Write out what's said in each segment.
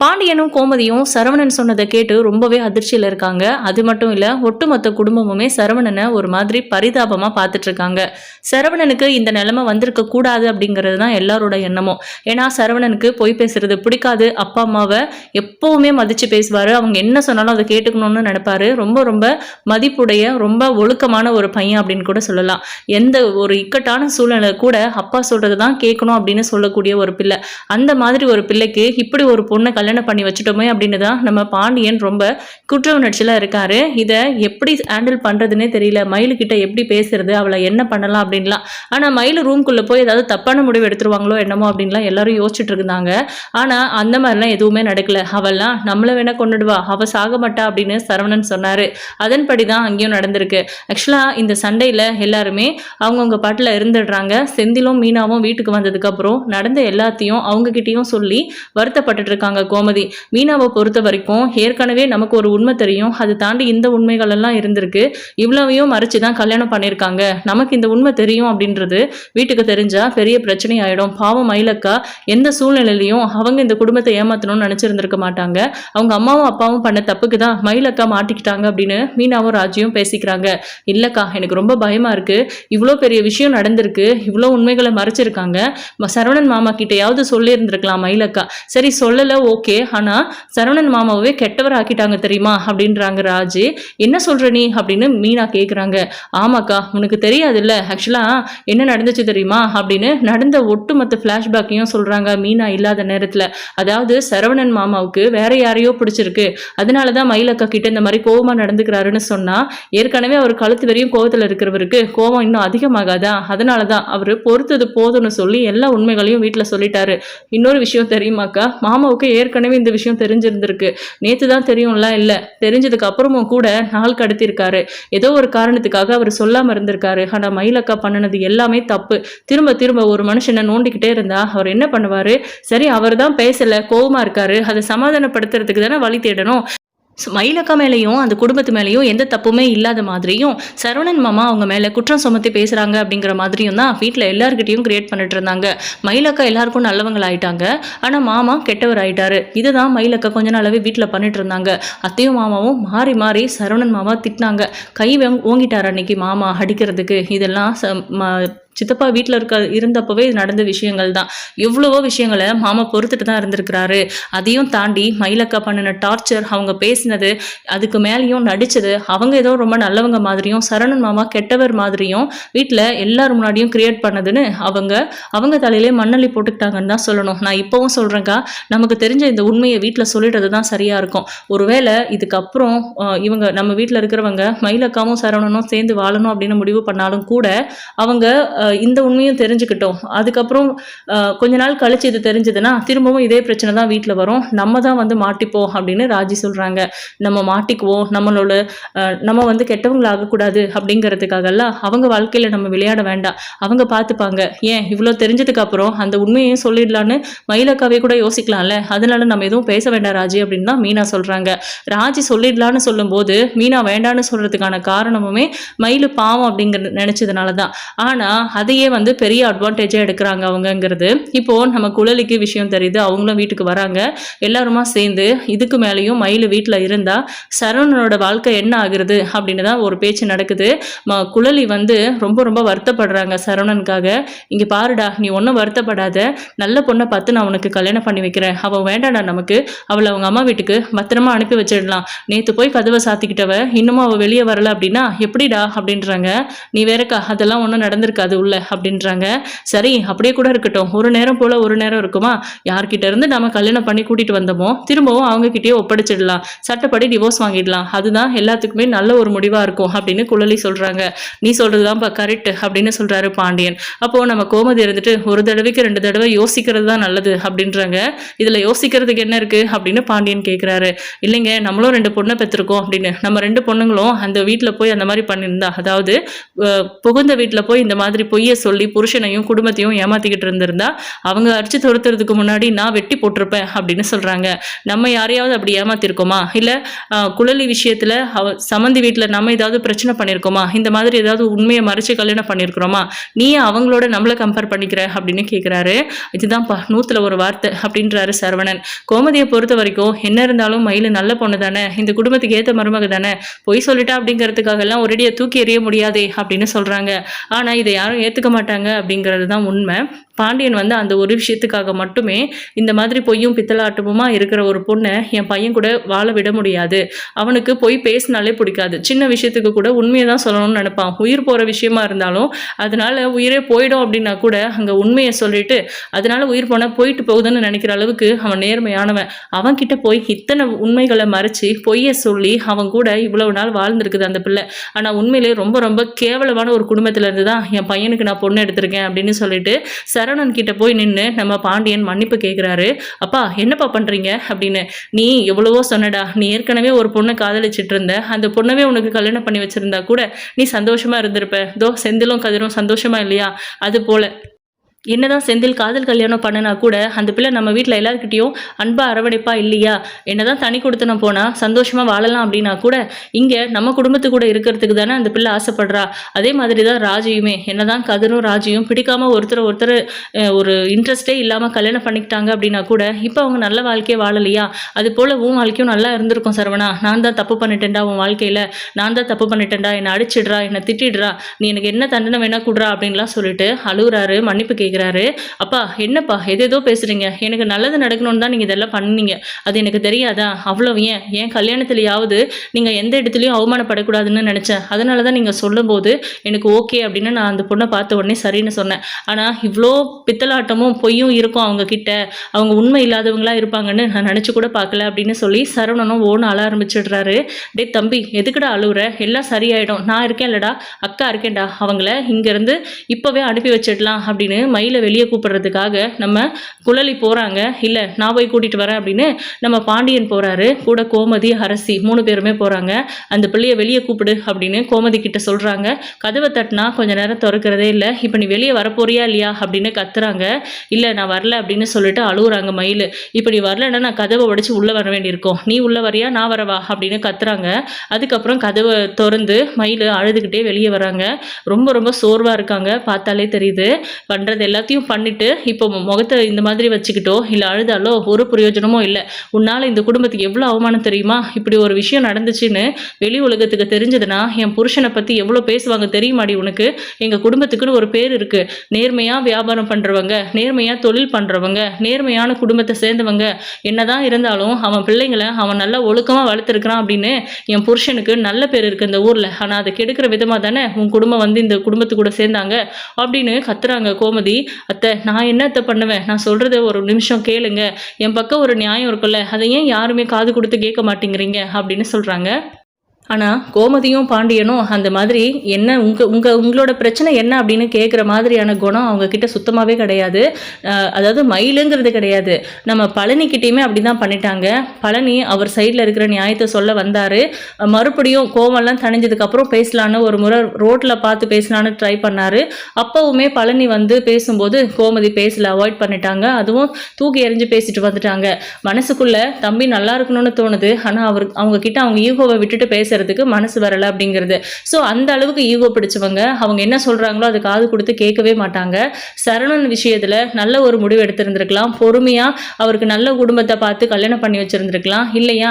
பாண்டியனும் கோமதியும் சரவணன் சொன்னதை கேட்டு ரொம்பவே அதிர்ச்சியில் இருக்காங்க. அது மட்டும் இல்லை ஒட்டுமொத்த குடும்பமுமே சரவணனை ஒரு மாதிரி பரிதாபமாக பார்த்துட்டு இருக்காங்க. சரவணனுக்கு இந்த நிலைமை வந்திருக்க கூடாது அப்படிங்கிறது தான் எல்லாரோட எண்ணமும். ஏன்னா சரவணனுக்கு பொய் பேசுறது பிடிக்காது. அப்பா அம்மாவை எப்பவுமே மதித்து பேசுவார். அவங்க என்ன சொன்னாலும் அதை கேட்டுக்கணும்னு நினைப்பாரு. ரொம்ப ரொம்ப மதிப்புடைய ரொம்ப ஒழுக்கமான ஒரு பையன் அப்படின்னு கூட சொல்லலாம். எந்த ஒரு இக்கட்டான சூழ்நிலை கூட அப்பா சொல்கிறது தான் கேட்கணும் அப்படின்னு சொல்லக்கூடிய ஒரு பிள்ளை. அந்த மாதிரி ஒரு பிள்ளைக்கு இப்படி ஒரு பொண்ணை கல்யாணம் பண்ணி வச்சுட்டோமே அப்படின்னு தான் நம்ம பாண்டியன் ரொம்ப குற்ற உணர்ச்சியில் இருக்காரு. இதை எப்படி ஹேண்டில் பண்ணுறதுனே தெரியல. மயிலுக்கிட்ட எப்படி பேசுறது? அவளை என்ன பண்ணலாம் அப்படின்லாம். ஆனால் மயில் ரூம்குள்ளே போய் ஏதாவது தப்பான முடிவு எடுத்துருவாங்களோ என்னமோ அப்படின்லாம் எல்லாரும் யோசிச்சுட்டு இருந்தாங்க. ஆனால் அந்த மாதிரிலாம் எதுவுமே நடக்கல. அவள்லாம் நம்மளை வேணா கொண்டுடுவா அவள் சாக மாட்டா அப்படின்னு சரவணன் சொன்னார். அதன்படி தான் அங்கேயும் நடந்திருக்கு. ஆக்சுவலாக இந்த சண்டையில் எல்லாருமே அவங்கவுங்க பாட்டில் இருந்துடுறாங்க. செந்திலும் மீனாவும் வீட்டுக்கு வந்ததுக்கப்புறம் நடந்த எல்லாத்தையும் அவங்கக்கிட்டேயும் சொல்லி வருத்தப்பட்டுட்டு இருக்காங்க. கோமதி. மீனாவை பொறுத்த வரைக்கும் ஏற்கனவே நமக்கு ஒரு உண்மை தெரியும். அது தாண்டி இந்த உண்மைகள் எல்லாம் இருந்திருக்கு. இவ்வளவையும் மறைச்சு தான் கல்யாணம் பண்ணியிருக்காங்க. நமக்கு இந்த உண்மை தெரியும் அப்படின்றது வீட்டுக்கு தெரிஞ்சா பெரிய பிரச்சனை ஆயிடும். பாவம் மயிலக்கா எந்த சூழ்நிலையிலையும் அவங்க இந்த குடும்பத்தை ஏமாத்தணும்னு நினைச்சிருந்திருக்க மாட்டாங்க. அவங்க அம்மாவும் அப்பாவும் பண்ண தப்புக்கு தான் மயிலக்கா மாட்டிக்கிட்டாங்க அப்படின்னு மீனாவும் ராஜியும் பேசிக்கிறாங்க. இல்லக்கா எனக்கு ரொம்ப பயமா இருக்கு. இவ்வளோ பெரிய விஷயம் நடந்திருக்கு. இவ்வளோ உண்மைகளை மறைச்சிருக்காங்க. சரவணன் மாமா கிட்டையாவது சொல்லியிருந்திருக்கலாம் மயிலக்கா. சரி சொல்லலை ஓகே. ஓகே ஆனால் சரவணன் மாமாவே கெட்டவர் ஆக்கிட்டாங்க தெரியுமா? அப்படின்றாங்க ராஜு. என்ன சொல்ற நீ? அப்படின்னு மீனா கேட்குறாங்க ஆமாக்கா உனக்கு தெரியாதுல்ல. ஆக்சுவலாக என்ன நடந்துச்சு தெரியுமா? அப்படின்னு நடந்த ஒட்டுமொத்த ஃப்ளாஷ்பேக்கையும் சொல்கிறாங்க மீனா இல்லாத நேரத்தில். அதாவது சரவணன் மாமாவுக்கு வேற யாரையோ பிடிச்சிருக்கு. அதனால தான் மயிலக்கா கிட்ட இந்த மாதிரி கோவமாக நடந்துக்கிறாருன்னு சொன்னால் ஏற்கனவே அவர் கழுத்து வரையும் கோவத்தில் இருக்கிறவருக்கு கோவம் இன்னும் அதிகமாகாதா? அதனால தான் அவர் பொறுத்தது போதும்னு சொல்லி எல்லா உண்மைகளையும் வீட்டில் சொல்லிட்டாரு. இன்னொரு விஷயம் தெரியுமாக்கா? மாமாவுக்கு ஏற்கனவே இந்த விஷயம் தெரிஞ்சிருந்திருக்கு. நேற்று தான் தெரியும்ல இல்லை தெரிஞ்சதுக்கு அப்புறமும் கூட நாள் கடத்திருக்காரு ஏதோ ஒரு காரணத்துக்காக அவர் சொல்லாமல் இருந்திருக்காரு. ஆனால் மயிலக்கா பண்ணினது எல்லாமே தப்பு. திரும்ப திரும்ப ஒரு மனுஷனை நோண்டிக்கிட்டே இருந்தா அவர் என்ன பண்ணுவார்? சரி அவர் தான் பேசலை கோவமா இருக்காரு. அதை சமாதானப்படுத்துறதுக்கு தானே வழி தேடணும். மயிலக்கா மேலேயும் அந்த குடும்பத்து மேலேயும் எந்த தப்புமே இல்லாத மாதிரியும் சரவணன் மாமா அவங்க மேலே குற்றம் சுமத்தி பேசுகிறாங்க அப்படிங்கிற மாதிரியும் தான் வீட்டில் எல்லாருக்கிட்டையும் கிரியேட் பண்ணிட்டு இருந்தாங்க. மயிலக்கா எல்லாருக்கும் நல்லவங்களாயிட்டாங்க. ஆனால் மாமா கெட்டவர் ஆயிட்டாரு இதுதான் மயிலக்கா கொஞ்ச நாளாவே வீட்டில் பண்ணிட்டு இருந்தாங்க. அத்தையும் மாமாவும் மாறி மாறி சரவணன் மாமா திட்டினாங்க. கை ஓங்கிட்டார் அன்னைக்கு மாமா அடிக்கிறதுக்கு. இதெல்லாம் ச- சித்தப்பா வீட்டில் இருக்க இருந்தப்பவே இது நடந்த விஷயங்கள் தான் எவ்வளவோ விஷயங்களை மாமா பொறுத்துட்டு தான் இருந்திருக்கிறாரு. அதையும் தாண்டி மயிலக்கா பண்ணின டார்ச்சர் அவங்க பேசினது அதுக்கு மேலேயும் நடித்தது அவங்க ஏதோ ரொம்ப நல்லவங்க மாதிரியும் சரணன் மாமா கெட்டவர் மாதிரியும் வீட்டில் எல்லார் முன்னாடியும் கிரியேட் பண்ணதுன்னு அவங்க அவங்க தலையிலே மண்ணள்ளி போட்டுக்கிட்டாங்கன்னு தான் சொல்லணும். நான் இப்போவும் சொல்கிறேங்க்கா நமக்கு தெரிஞ்ச இந்த உண்மையை வீட்டில் சொல்லிடுறது தான் சரியாக இருக்கும். ஒருவேளை இதுக்கப்புறம் இவங்க நம்ம வீட்டில் இருக்கிறவங்க மயிலக்காவும் சரவணனும் சேர்ந்து வாழணும் அப்படின்னு முடிவு பண்ணாலும் கூட அவங்க இந்த உண்மையும் தெரிஞ்சுக்கிட்டோம். அதுக்கப்புறம் கொஞ்ச நாள் கழிச்சு இது தெரிஞ்சதுன்னா திரும்பவும் இதே பிரச்சனை தான் வீட்டில் வரும். நம்ம தான் வந்து மாட்டிப்போம் அப்படின்னு ராஜி சொல்கிறாங்க நம்ம மாட்டிக்குவோம். நம்மளோட நம்ம வந்து கெட்டவங்களாகக்கூடாது அப்படிங்கிறதுக்காகலாம் அவங்க வாழ்க்கையில் நம்ம விளையாட வேண்டாம். அவங்க பார்த்துப்பாங்க ஏன்? இவ்வளோ தெரிஞ்சதுக்கு அப்புறம் அந்த உண்மையையும் சொல்லிடலான்னு மயிலக்காவே கூட யோசிக்கலாம்ல. அதனால நம்ம எதுவும் பேச வேண்டாம் ராஜி அப்படின்னு தான் மீனா சொல்கிறாங்க ராஜி சொல்லிடலான்னு சொல்லும்போது மீனா வேண்டான்னு சொல்கிறதுக்கான காரணமுமே மயில் பாவம் அப்படிங்கிற நினச்சதுனால தான் ஆனால் அதையே வந்து பெரிய அட்வான்டேஜாக எடுக்கிறாங்க அவங்கங்கிறது. இப்போது நம்ம குழலிக்கு விஷயம் தெரியுது அவங்களும் வீட்டுக்கு வராங்க. எல்லாருமா சேர்ந்து இதுக்கு மேலேயும் மயில் வீட்டில் இருந்தால் சரவணனோட வாழ்க்கை என்ன ஆகுறது அப்படின்னு தான் ஒரு பேச்சு நடக்குது. ம குழலி வந்து ரொம்ப ரொம்ப வருத்தப்படுறாங்க சரவணனுக்காக. இங்கே பாருடா நீ ஒன்றும் வருத்தப்படாத. நல்ல பொண்ணை பார்த்து நான் உனக்கு கல்யாணம் பண்ணி வைக்கிறேன். அவள் வேண்டாடா நமக்கு. அவளை அவங்க அம்மா வீட்டுக்கு பத்திரமா அனுப்பி வச்சிடலாம். நேற்று போய் கதவை சாத்திக்கிட்டவ இன்னமும் அவள் வெளியே வரல அப்படின்னா எப்படிடா அப்படின்றாங்க. நீ வேறக்கா அதெல்லாம் ஒன்றும் நடந்திருக்காது. உள்ள அப்படின்றாங்க. சரி அப்படியே கூட இருக்கட்டும். ஒரு நேரம் போல் ஒரு நேரம் இருக்குமா? யார்கிட்ட இருந்து நம்ம கல்யாணம் பண்ணி கூட்டிட்டு வந்தோமோ? திரும்பவும் அவங்க ஒப்படைச்சிடலாம். சட்டப்படி டிவோர்ஸ் வாங்கிடலாம். அதுதான் எல்லாத்துக்குமே நல்ல ஒரு முடிவாக இருக்கும் அப்படின்னு குழலி சொல்கிறாங்க நீ சொல்கிறது கரெக்ட் அப்படின்னு சொல்கிறாரு பாண்டியன். அப்போது நம்ம கோமதி இருந்துட்டு ஒரு தடவைக்கு ரெண்டு தடவை யோசிக்கிறது தான் நல்லது அப்படின்றாங்க. இதில் யோசிக்கிறதுக்கு என்ன இருக்குது அப்படின்னு பாண்டியன் கேட்குறாரு இல்லைங்க நம்மளும் ரெண்டு பொண்ணை பெற்றிருக்கோம் அப்படின்னு. நம்ம ரெண்டு பொண்ணுங்களும் அந்த வீட்டில் போய் அந்த மாதிரி பண்ணியிருந்தா அதாவது புகுந்த வீட்டில் போய் இந்த மாதிரி பொய்யை சொல்லி புருஷனையும் குடும்பத்தையும் ஏமாத்திக்கிட்டு இருந்திருந்தா அவங்க அரிச்சு துரத்துறதுக்கு முன்னாடி நான் வெட்டி போட்டிருப்பேன் அப்படின்னு சொல்கிறாங்க நம்ம யாரையாவது அப்படி ஏமாத்திருக்கோமா? இல்லை குழலி விஷயத்தில் அவ சம்மந்தி வீட்டில் நம்ம ஏதாவது பிரச்சனை பண்ணியிருக்கோமா இந்த மாதிரி ஏதாவது உண்மையை மறைச்சு கல்யாணம் பண்ணியிருக்கிறோமா நீ அவங்களோட நம்மளை கம்பேர் பண்ணிக்கிற அப்படின்னு கேட்குறாரு இதுதான்ப்பா நூற்றுல ஒரு வார்த்தை அப்படின்றாரு சரவணன். கோமதியை பொறுத்த வரைக்கும் என்ன இருந்தாலும் மயில் நல்ல பொண்ணு தானே இந்த குடும்பத்துக்கு ஏற்ற மருமக தானே பொய் சொல்லிட்டா அப்படிங்கிறதுக்காக எல்லாம் தூக்கி எறிய முடியாதே அப்படின்னு சொல்கிறாங்க ஆனால் இதை யாரும் ஏத்துக்க மாட்டாங்க அப்படிங்கிறது தான் உண்மை. பாண்டியன் வந்து அந்த ஒரு விஷயத்துக்காக மட்டுமே இந்த மாதிரி பொய்யும் பித்தலாட்டமுமா இருக்கிற ஒரு பொண்ணை என் பையன் கூட வாழ விட முடியாது. அவனுக்கு பொய் பேசினாலே பிடிக்காது. சின்ன விஷயத்துக்கு கூட உண்மையை தான் சொல்லணும்னு நினைப்பான். உயிர் போகிற விஷயமா இருந்தாலும் அதனால உயிரே போயிடும் அப்படின்னா கூட அங்கே உண்மையை சொல்லிட்டு அதனால உயிர் போனால் போயிட்டு போகுதுன்னு நினைக்கிற அளவுக்கு அவன் நேர்மையானவன். அவன் கிட்ட போய் இத்தனை உண்மைகளை மறைச்சு பொய்யை சொல்லி அவன் கூட இவ்வளவு நாள் வாழ்ந்திருக்குது அந்த பிள்ளை. ஆனால் உண்மையிலே ரொம்ப ரொம்ப கேவலமான ஒரு குடும்பத்திலேருந்து தான் என் பையனுக்கு நான் பொண்ணு எடுத்திருக்கேன் அப்படின்னு சொல்லிட்டு சரவணன் கிட்ட போய் நின்று நம்ம பாண்டியன் மன்னிப்பு கேட்குறாரு அப்பா என்னப்பா பண்றீங்க? அப்படின்னு. நீ எவ்வளவோ சொன்னடா. நீ ஏற்கனவே ஒரு பொண்ணை காதலிச்சிட்டு இருந்த. அந்த பொண்ணவே உனக்கு கல்யாணம் பண்ணி வச்சிருந்தா கூட நீ சந்தோஷமா இருந்திருப்ப. தோ செந்திலும் கதிரும் சந்தோஷமா இல்லையா? அது போல என்னதான் செந்தில் காதல் கல்யாணம் பண்ணினா கூட அந்த பிள்ளை நம்ம வீட்டில் எல்லாருக்கிட்டையும் அன்பா அரவணைப்பா இல்லையா? என்னதான் தனி கொடுத்தனம் போனால் சந்தோஷமாக வாழலாம் அப்படின்னா கூட இங்கே நம்ம குடும்பத்து கூட இருக்கிறதுக்கு தானே அந்த பிள்ளை ஆசைப்படுறா. அதே மாதிரி தான் ராஜியுமே. என்னதான் கதிரும் ராஜியும் பிடிக்காம ஒருத்தர் ஒருத்தர் ஒரு இன்ட்ரெஸ்டே இல்லாமல் கல்யாணம் பண்ணிக்கிட்டாங்க அப்படின்னா கூட இப்போ அவங்க நல்ல வாழ்க்கையை வாழலையா? அது போல் உன் வாழ்க்கையும் நல்லா இருந்திருக்கும் சரவணா. நான் தான் தப்பு பண்ணிட்டேன்டா உன் வாழ்க்கையில். நான் தான் தப்பு பண்ணிட்டேன்டா. என்னை அடிச்சிடுறா. என்னை திட்டிடுறா. நீ எனக்கு என்ன தண்டனை வேணா கொடுறா அப்படின்லாம் சொல்லிட்டு அழுகுறாரு மன்னிப்பு கேட்குறாரு அப்பா என்னப்பா எதேதோ பேசுகிறீங்க எனக்கு நல்லது நடக்கணும்னு தான் நீங்கள் இதெல்லாம் பண்ணீங்க. அது எனக்கு தெரியாதா? அவ்வளோ ஏன்? ஏன் கல்யாணத்துலையாவது நீங்கள் எந்த இடத்துலையும் அவமானப்படக்கூடாதுன்னு நினச்சேன். அதனால தான் நீங்கள் சொல்லும்போது எனக்கு ஓகே அப்படின்னு நான் அந்த பொண்ணை பார்த்த உடனே சரின்னு சொன்னேன். ஆனால் இவ்வளோ பித்தலாட்டமும் பொய்யும் இருக்கும் அவங்க கிட்ட அவங்க உண்மை இல்லாதவங்களா இருப்பாங்கன்னு நான் நினச்சி கூட பார்க்கல அப்படின்னு சொல்லி சரவணனும் ஓன்னு அழ ஆரம்பிச்சிடுறாரு. டே தம்பி எதுக்குடா அழுகுற எல்லாம் சரியாயிடும். நான் இருக்கேன் இல்லடா அக்கா இருக்கேன்டா. அவங்கள இங்கேருந்து இப்போவே அனுப்பி வச்சிடலாம் அப்படின்னு மை மயிலை வெளியே கூப்பிடுறதுக்காக நம்ம குழலி போகிறாங்க இல்லை நான் போய் கூட்டிகிட்டு வரேன் அப்படின்னு நம்ம பாண்டியன் போகிறாரு கூட கோமதி அரசி மூணு பேருமே போகிறாங்க அந்த பிள்ளையை வெளியே கூப்பிடு அப்படின்னு கோமதி கிட்ட சொல்கிறாங்க கதவை தட்டினா கொஞ்ச நேரம் திறக்கிறதே இல்லை. இப்போ நீ வெளியே வரப்போறியா இல்லையா அப்படின்னு கத்துறாங்க. இல்லை நான் வரல அப்படின்னு சொல்லிட்டு அழுகுறாங்க மயில். இப்போ நீ வரலன்னா நான் கதவை உடச்சி உள்ளே வர வேண்டியிருக்கோம். நீ உள்ளே வரியா நான் வரவா அப்படின்னு கத்துறாங்க. அதுக்கப்புறம் கதவை திறந்து மயில் அழுதுகிட்டே வெளியே வராங்க. ரொம்ப ரொம்ப சோர்வாக இருக்காங்க. பார்த்தாலே தெரியுது. பண்ணுறது எல்லாத்தையும் பண்ணிட்டு இப்போ முகத்தை இந்த மாதிரி வச்சுக்கிட்டோ இல்லை அழுதாலோ ஒரு பிரயோஜனமும் இல்லை. உன்னால் இந்த குடும்பத்துக்கு எவ்வளோ அவமானம் தெரியுமா? இப்படி ஒரு விஷயம் நடந்துச்சுன்னு வெளி உலகத்துக்கு தெரிஞ்சதுன்னா என் புருஷனை பற்றி எவ்வளோ பேசுவாங்க தெரியுமாடி உனக்கு? எங்கள் குடும்பத்துக்குன்னு ஒரு பேர் இருக்குது நேர்மையாக வியாபாரம் பண்ணுறவங்க நேர்மையாக தொழில் பண்ணுறவங்க நேர்மையான குடும்பத்தை சேர்ந்தவங்க என்னதான் இருந்தாலும் அவன் பிள்ளைங்களை அவன் நல்லா ஒழுக்கமாக வளர்த்துருக்கிறான் அப்படின்னு என் புருஷனுக்கு நல்ல பேர் இருக்குது இந்த ஊரில். ஆனால் அதை கெடுக்கிற விதமாக தானே உன் குடும்பம் வந்து இந்த குடும்பத்து கூட சேர்ந்தாங்க அப்படின்னு கத்துறாங்க கோமதி. அத்தை நான் என்ன அத்தை பண்ணுவேன்? நான் சொல்கிறத ஒரு நிமிஷம் கேளுங்க. என் பக்கம் ஒரு நியாயம் இருக்குல்ல அதை ஏன் யாருமே காது கொடுத்து கேட்க மாட்டேங்கிறீங்க? அப்படின்னு சொல்கிறாங்க ஆனால் கோமதியும் பாண்டியனும் அந்த மாதிரி என்ன உங்கள் உங்கள் உங்களோட பிரச்சனை என்ன அப்படின்னு கேட்குற மாதிரியான குணம் அவங்கக்கிட்ட சுத்தமாகவே கிடையாது. அதாவது மயிலுங்கிறது கிடையாது. நம்ம பழனிக்கிட்டேயுமே அப்படி தான் பண்ணிட்டாங்க. பழனி அவர் சைடில் இருக்கிற நியாயத்தை சொல்ல வந்தார். மறுபடியும் கோவம்லாம் தணிஞ்சதுக்கப்புறம் பேசலான்னு ஒரு முறை ரோட்டில் பார்த்து பேசலான்னு ட்ரை பண்ணார். அப்போவுமே பழனி வந்து பேசும்போது கோமதி பேசல அவாய்ட் பண்ணிட்டாங்க. அதுவும் தூக்கி எறிஞ்சு பேசிட்டு வந்துட்டாங்க. மனசுக்குள்ளே தம்பி நல்லா இருக்கணும்னு தோணுது. ஆனால் அவர் அவங்கக்கிட்ட அவங்க ஈகோவை விட்டுட்டு பேச பேசுறதுக்கு மனசு வரல அப்படிங்கிறது. ஸோ அந்த அளவுக்கு ஈகோ பிடிச்சவங்க அவங்க என்ன சொல்றாங்களோ அது காது கொடுத்து கேட்கவே மாட்டாங்க. சரவணன் விஷயத்துல நல்ல ஒரு முடிவு எடுத்திருந்திருக்கலாம். பொறுமையா அவருக்கு நல்ல குடும்பத்தை பார்த்து கல்யாணம் பண்ணி வச்சிருந்திருக்கலாம். இல்லையா?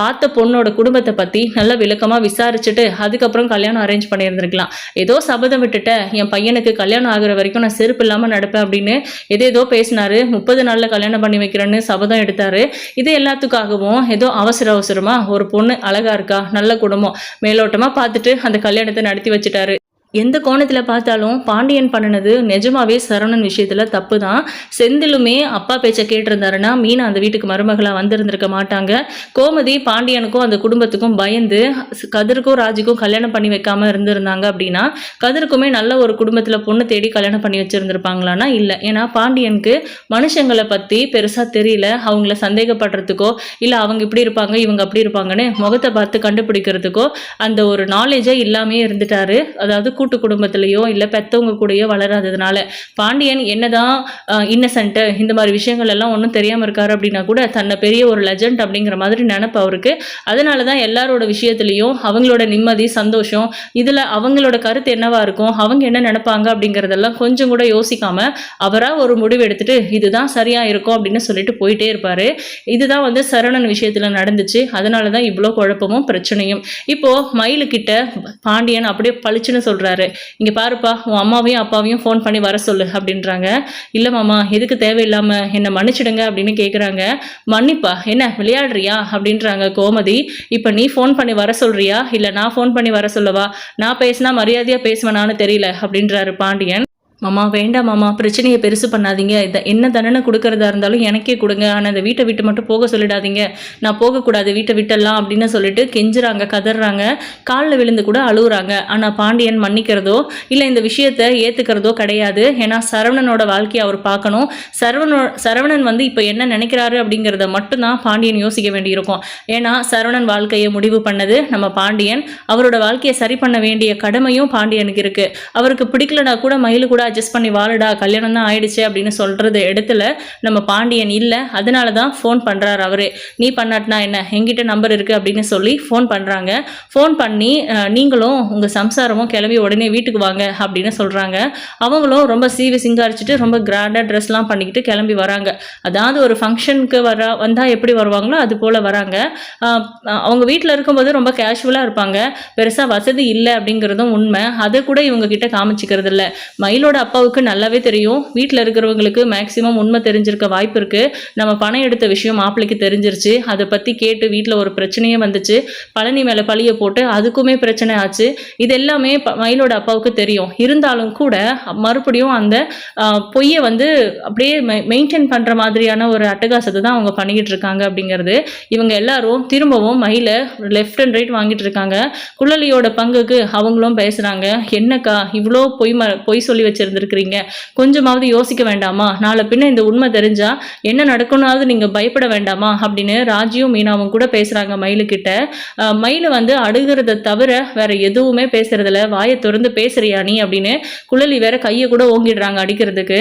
பார்த்த பொண்ணோட குடும்பத்தை பத்தி நல்ல விளக்கமா விசாரிச்சுட்டு அதுக்கப்புறம் கல்யாணம் அரேஞ்ச் பண்ணியிருந்திருக்கலாம். ஏதோ சபதம் விட்டுட்டேன் என் பையனுக்கு கல்யாணம் ஆகுற வரைக்கும் நான் செருப்பு இல்லாம நடப்பேன் அப்படின்னு எதேதோ பேசினாரு. முப்பது நாள்ல கல்யாணம் பண்ணி வைக்கிறேன்னு சபதம் எடுத்தாரு. இது எல்லாத்துக்காகவும் ஏதோ அவசர அவசரமா ஒரு பொண்ணு அழகா இருக்கா? நல்ல குடும்பம். மேலோட்டமா பார்த்துட்டு அந்த கல்யாணத்தை நடத்தி வச்சுட்டாரு. எந்த கோணத்தில் பார்த்தாலும் பாண்டியன் பண்ணினது நிஜமாவே சரவணன் விஷயத்தில் தப்பு தான் செந்திலுமே அப்பா பேச்சை கேட்டிருந்தாருன்னா மீனா அந்த வீட்டுக்கு மருமகளாக வந்திருந்திருக்க மாட்டாங்க. கோமதி பாண்டியனுக்கும் அந்த குடும்பத்துக்கும் பயந்து கதிருக்கும் ராஜுக்கும் கல்யாணம் பண்ணி வைக்காமல் இருந்திருந்தாங்க அப்படின்னா கதிருக்குமே நல்ல ஒரு குடும்பத்தில் பொண்ணு தேடி கல்யாணம் பண்ணி வச்சுருந்துருப்பாங்களான்னா இல்லை. ஏன்னா பாண்டியனுக்கு மனுஷங்களை பற்றி பெருசாக தெரியல. அவங்கள சந்தேகப்படுறதுக்கோ இல்லை அவங்க இப்படி இருப்பாங்க இவங்க அப்படி இருப்பாங்கன்னு முகத்தை பார்த்து கண்டுபிடிக்கிறதுக்கோ அந்த ஒரு நாலேஜே இல்லாமே இருந்துட்டாரு. அதாவது கூட்டு குடும்பத்திலையோ இல்லை பெத்தவங்க கூடயோ வளராததுனால பாண்டியன் என்னதான் இன்னசென்ட்டு இந்த மாதிரி விஷயங்கள் எல்லாம் ஒன்றும் தெரியாமல் இருக்காரு அப்படின்னா கூட தன்னை பெரிய ஒரு லெஜண்ட் அப்படிங்கிற மாதிரி நினப்பு அவருக்கு. அதனால தான் எல்லாரோட விஷயத்துலையும் அவங்களோட நிம்மதி சந்தோஷம் இதில் அவங்களோட கருத்து என்னவா இருக்கும் அவங்க என்ன நினைப்பாங்க அப்படிங்கிறதெல்லாம் கொஞ்சம் கூட யோசிக்காம அவராக ஒரு முடிவு எடுத்துட்டு இதுதான் சரியாக இருக்கும் அப்படின்னு சொல்லிட்டு போயிட்டே இருப்பார். இதுதான் வந்து சரவணன் விஷயத்தில் நடந்துச்சு. அதனால தான் இவ்வளோ குழப்பமும் பிரச்சனையும். இப்போ மயிலுக்கிட்ட பாண்டியன் அப்படியே பளிச்சுன்னு சொல்கிறாரு இங்கே பாருப்பா உன் அம்மாவையும் அப்பாவையும் ஃபோன் பண்ணி வர சொல்லு அப்படின்றாங்க. இல்லை மாமா எதுக்கு தேவையில்லாமல் என்னை மன்னிச்சிடுங்க அப்படின்னு கேட்குறாங்க மன்னிப்பா என்ன விளையாடுறியா? அப்படின்றாங்க கோமதி. இப்போ நீ ஃபோன் பண்ணி வர சொல்கிறியா இல்லை நான் ஃபோன் பண்ணி வர சொல்லவா? நான் பேசினா மரியாதையாக பேசுவேனான்னு தெரியல அப்படின்றாரு பாண்டியன். மாமா வேண்டாம் மாமா பிரச்சனையை பெருசு பண்ணாதீங்க. இதை என்ன தண்டனை கொடுக்கறதா இருந்தாலும் எனக்கே கொடுங்க. ஆனால் அந்த வீட்டை விட்டு மட்டும் போக சொல்லிடாதீங்க. நான் போகக்கூடாது வீட்டை விட்டலாம் அப்படின்னு சொல்லிட்டு கெஞ்சுறாங்க கதறாங்க. காலில் விழுந்து கூட அழுகுறாங்க ஆனால் பாண்டியன் மன்னிக்கிறதோ இல்லை இந்த விஷயத்தை ஏற்றுக்கிறதோ கிடையாது. ஏன்னா சரவணனோட வாழ்க்கையை அவர் பார்க்கணும். சரவணோ சரவணன் வந்து இப்போ என்ன நினைக்கிறாரு அப்படிங்கிறத மட்டும்தான் பாண்டியன் யோசிக்க வேண்டியிருக்கும். ஏன்னா சரவணன் வாழ்க்கையை முடிவு பண்ணது நம்ம பாண்டியன். அவரோட வாழ்க்கையை சரி பண்ண வேண்டிய கடமையும் பாண்டியனுக்கு இருக்குது அவருக்கு பிடிக்கலனா கூட மயிலு கூட அட்ஜஸ்ட் பண்ணி வாழடா கல்யாணம் தான் ஆயிடுச்சு அப்படின்னு சொல்கிறது இடத்துல நம்ம பாண்டியன் இல்லை. அதனால தான் ஃபோன் பண்ணுறாரு அவரு. நீ பண்ணாட்டினா என்ன? எங்கிட்ட நம்பர் இருக்குது அப்படின்னு சொல்லி ஃபோன் பண்ணுறாங்க ஃபோன் பண்ணி நீங்களும் உங்கள் சம்சாரமும் கிளம்பி உடனே வீட்டுக்கு வாங்க அப்படின்னு சொல்கிறாங்க அவங்களும் ரொம்ப சீவி சிங்காரிச்சிட்டு ரொம்ப கிராண்டாக ட்ரெஸ்லாம் பண்ணிக்கிட்டு கிளம்பி வராங்க. அதாவது ஒரு ஃபங்க்ஷனுக்கு வர வந்தால் எப்படி வருவாங்களோ அது போல் வராங்க. அவங்க வீட்டில் இருக்கும்போது ரொம்ப கேஷுவலாக இருப்பாங்க. பெருசாக வசதி இல்லை அப்படிங்கிறதும் உண்மை. அதை கூட இவங்க கிட்ட காமிச்சிக்கிறது இல்லை மயிலோட அப்பாவுக்கு நல்லாவே தெரியும். வீட்டில் இருக்கிறவங்களுக்கு மேக்ஸிமம் உண்மை தெரிஞ்சிருக்க வாய்ப்பு இருக்குது நம்ம பணம் எடுத்த விஷயம் மாப்பிள்ளைக்கு தெரிஞ்சிருச்சு. அதை பற்றி கேட்டு வீட்டில் ஒரு பிரச்சனையே வந்துச்சு. பழனி மேலே பழியை போட்டு அதுக்குமே பிரச்சனை ஆச்சு. இது எல்லாமே மயிலோட அப்பாவுக்கு தெரியும். இருந்தாலும் கூட மறுபடியும் அந்த பொய்யை வந்து அப்படியே மெயின்டைன் பண்ணுற மாதிரியான ஒரு அட்டகாசத்தை தான் அவங்க பண்ணிக்கிட்டு இருக்காங்க அப்படிங்கிறது. இவங்க எல்லாரும் திரும்பவும் மயிலை லெஃப்ட் அண்ட் ரைட் வாங்கிட்டு இருக்காங்க. குழலியோட பங்குக்கு அவங்களும் பேசுகிறாங்க என்னக்கா இவ்வளோ பொய் ம பொய் சொல்லி வச்சு வச்சுருந்துருக்கிறீங்க கொஞ்சமாவது யோசிக்க வேண்டாமா? நாளை பின்ன இந்த உண்மை தெரிஞ்சா என்ன நடக்கணும்னாவது நீங்கள் பயப்பட வேண்டாமா? அப்படின்னு ராஜியும் மீனாவும் கூட பேசுகிறாங்க மயிலுக்கிட்ட மயில் வந்து அழுகிறத தவிர வேற எதுவுமே பேசுறதில்ல. வாயை திறந்து பேசுறியா நீ? அப்படின்னு குழலி வேற கையை கூட ஓங்கிடுறாங்க அடிக்கிறதுக்கு.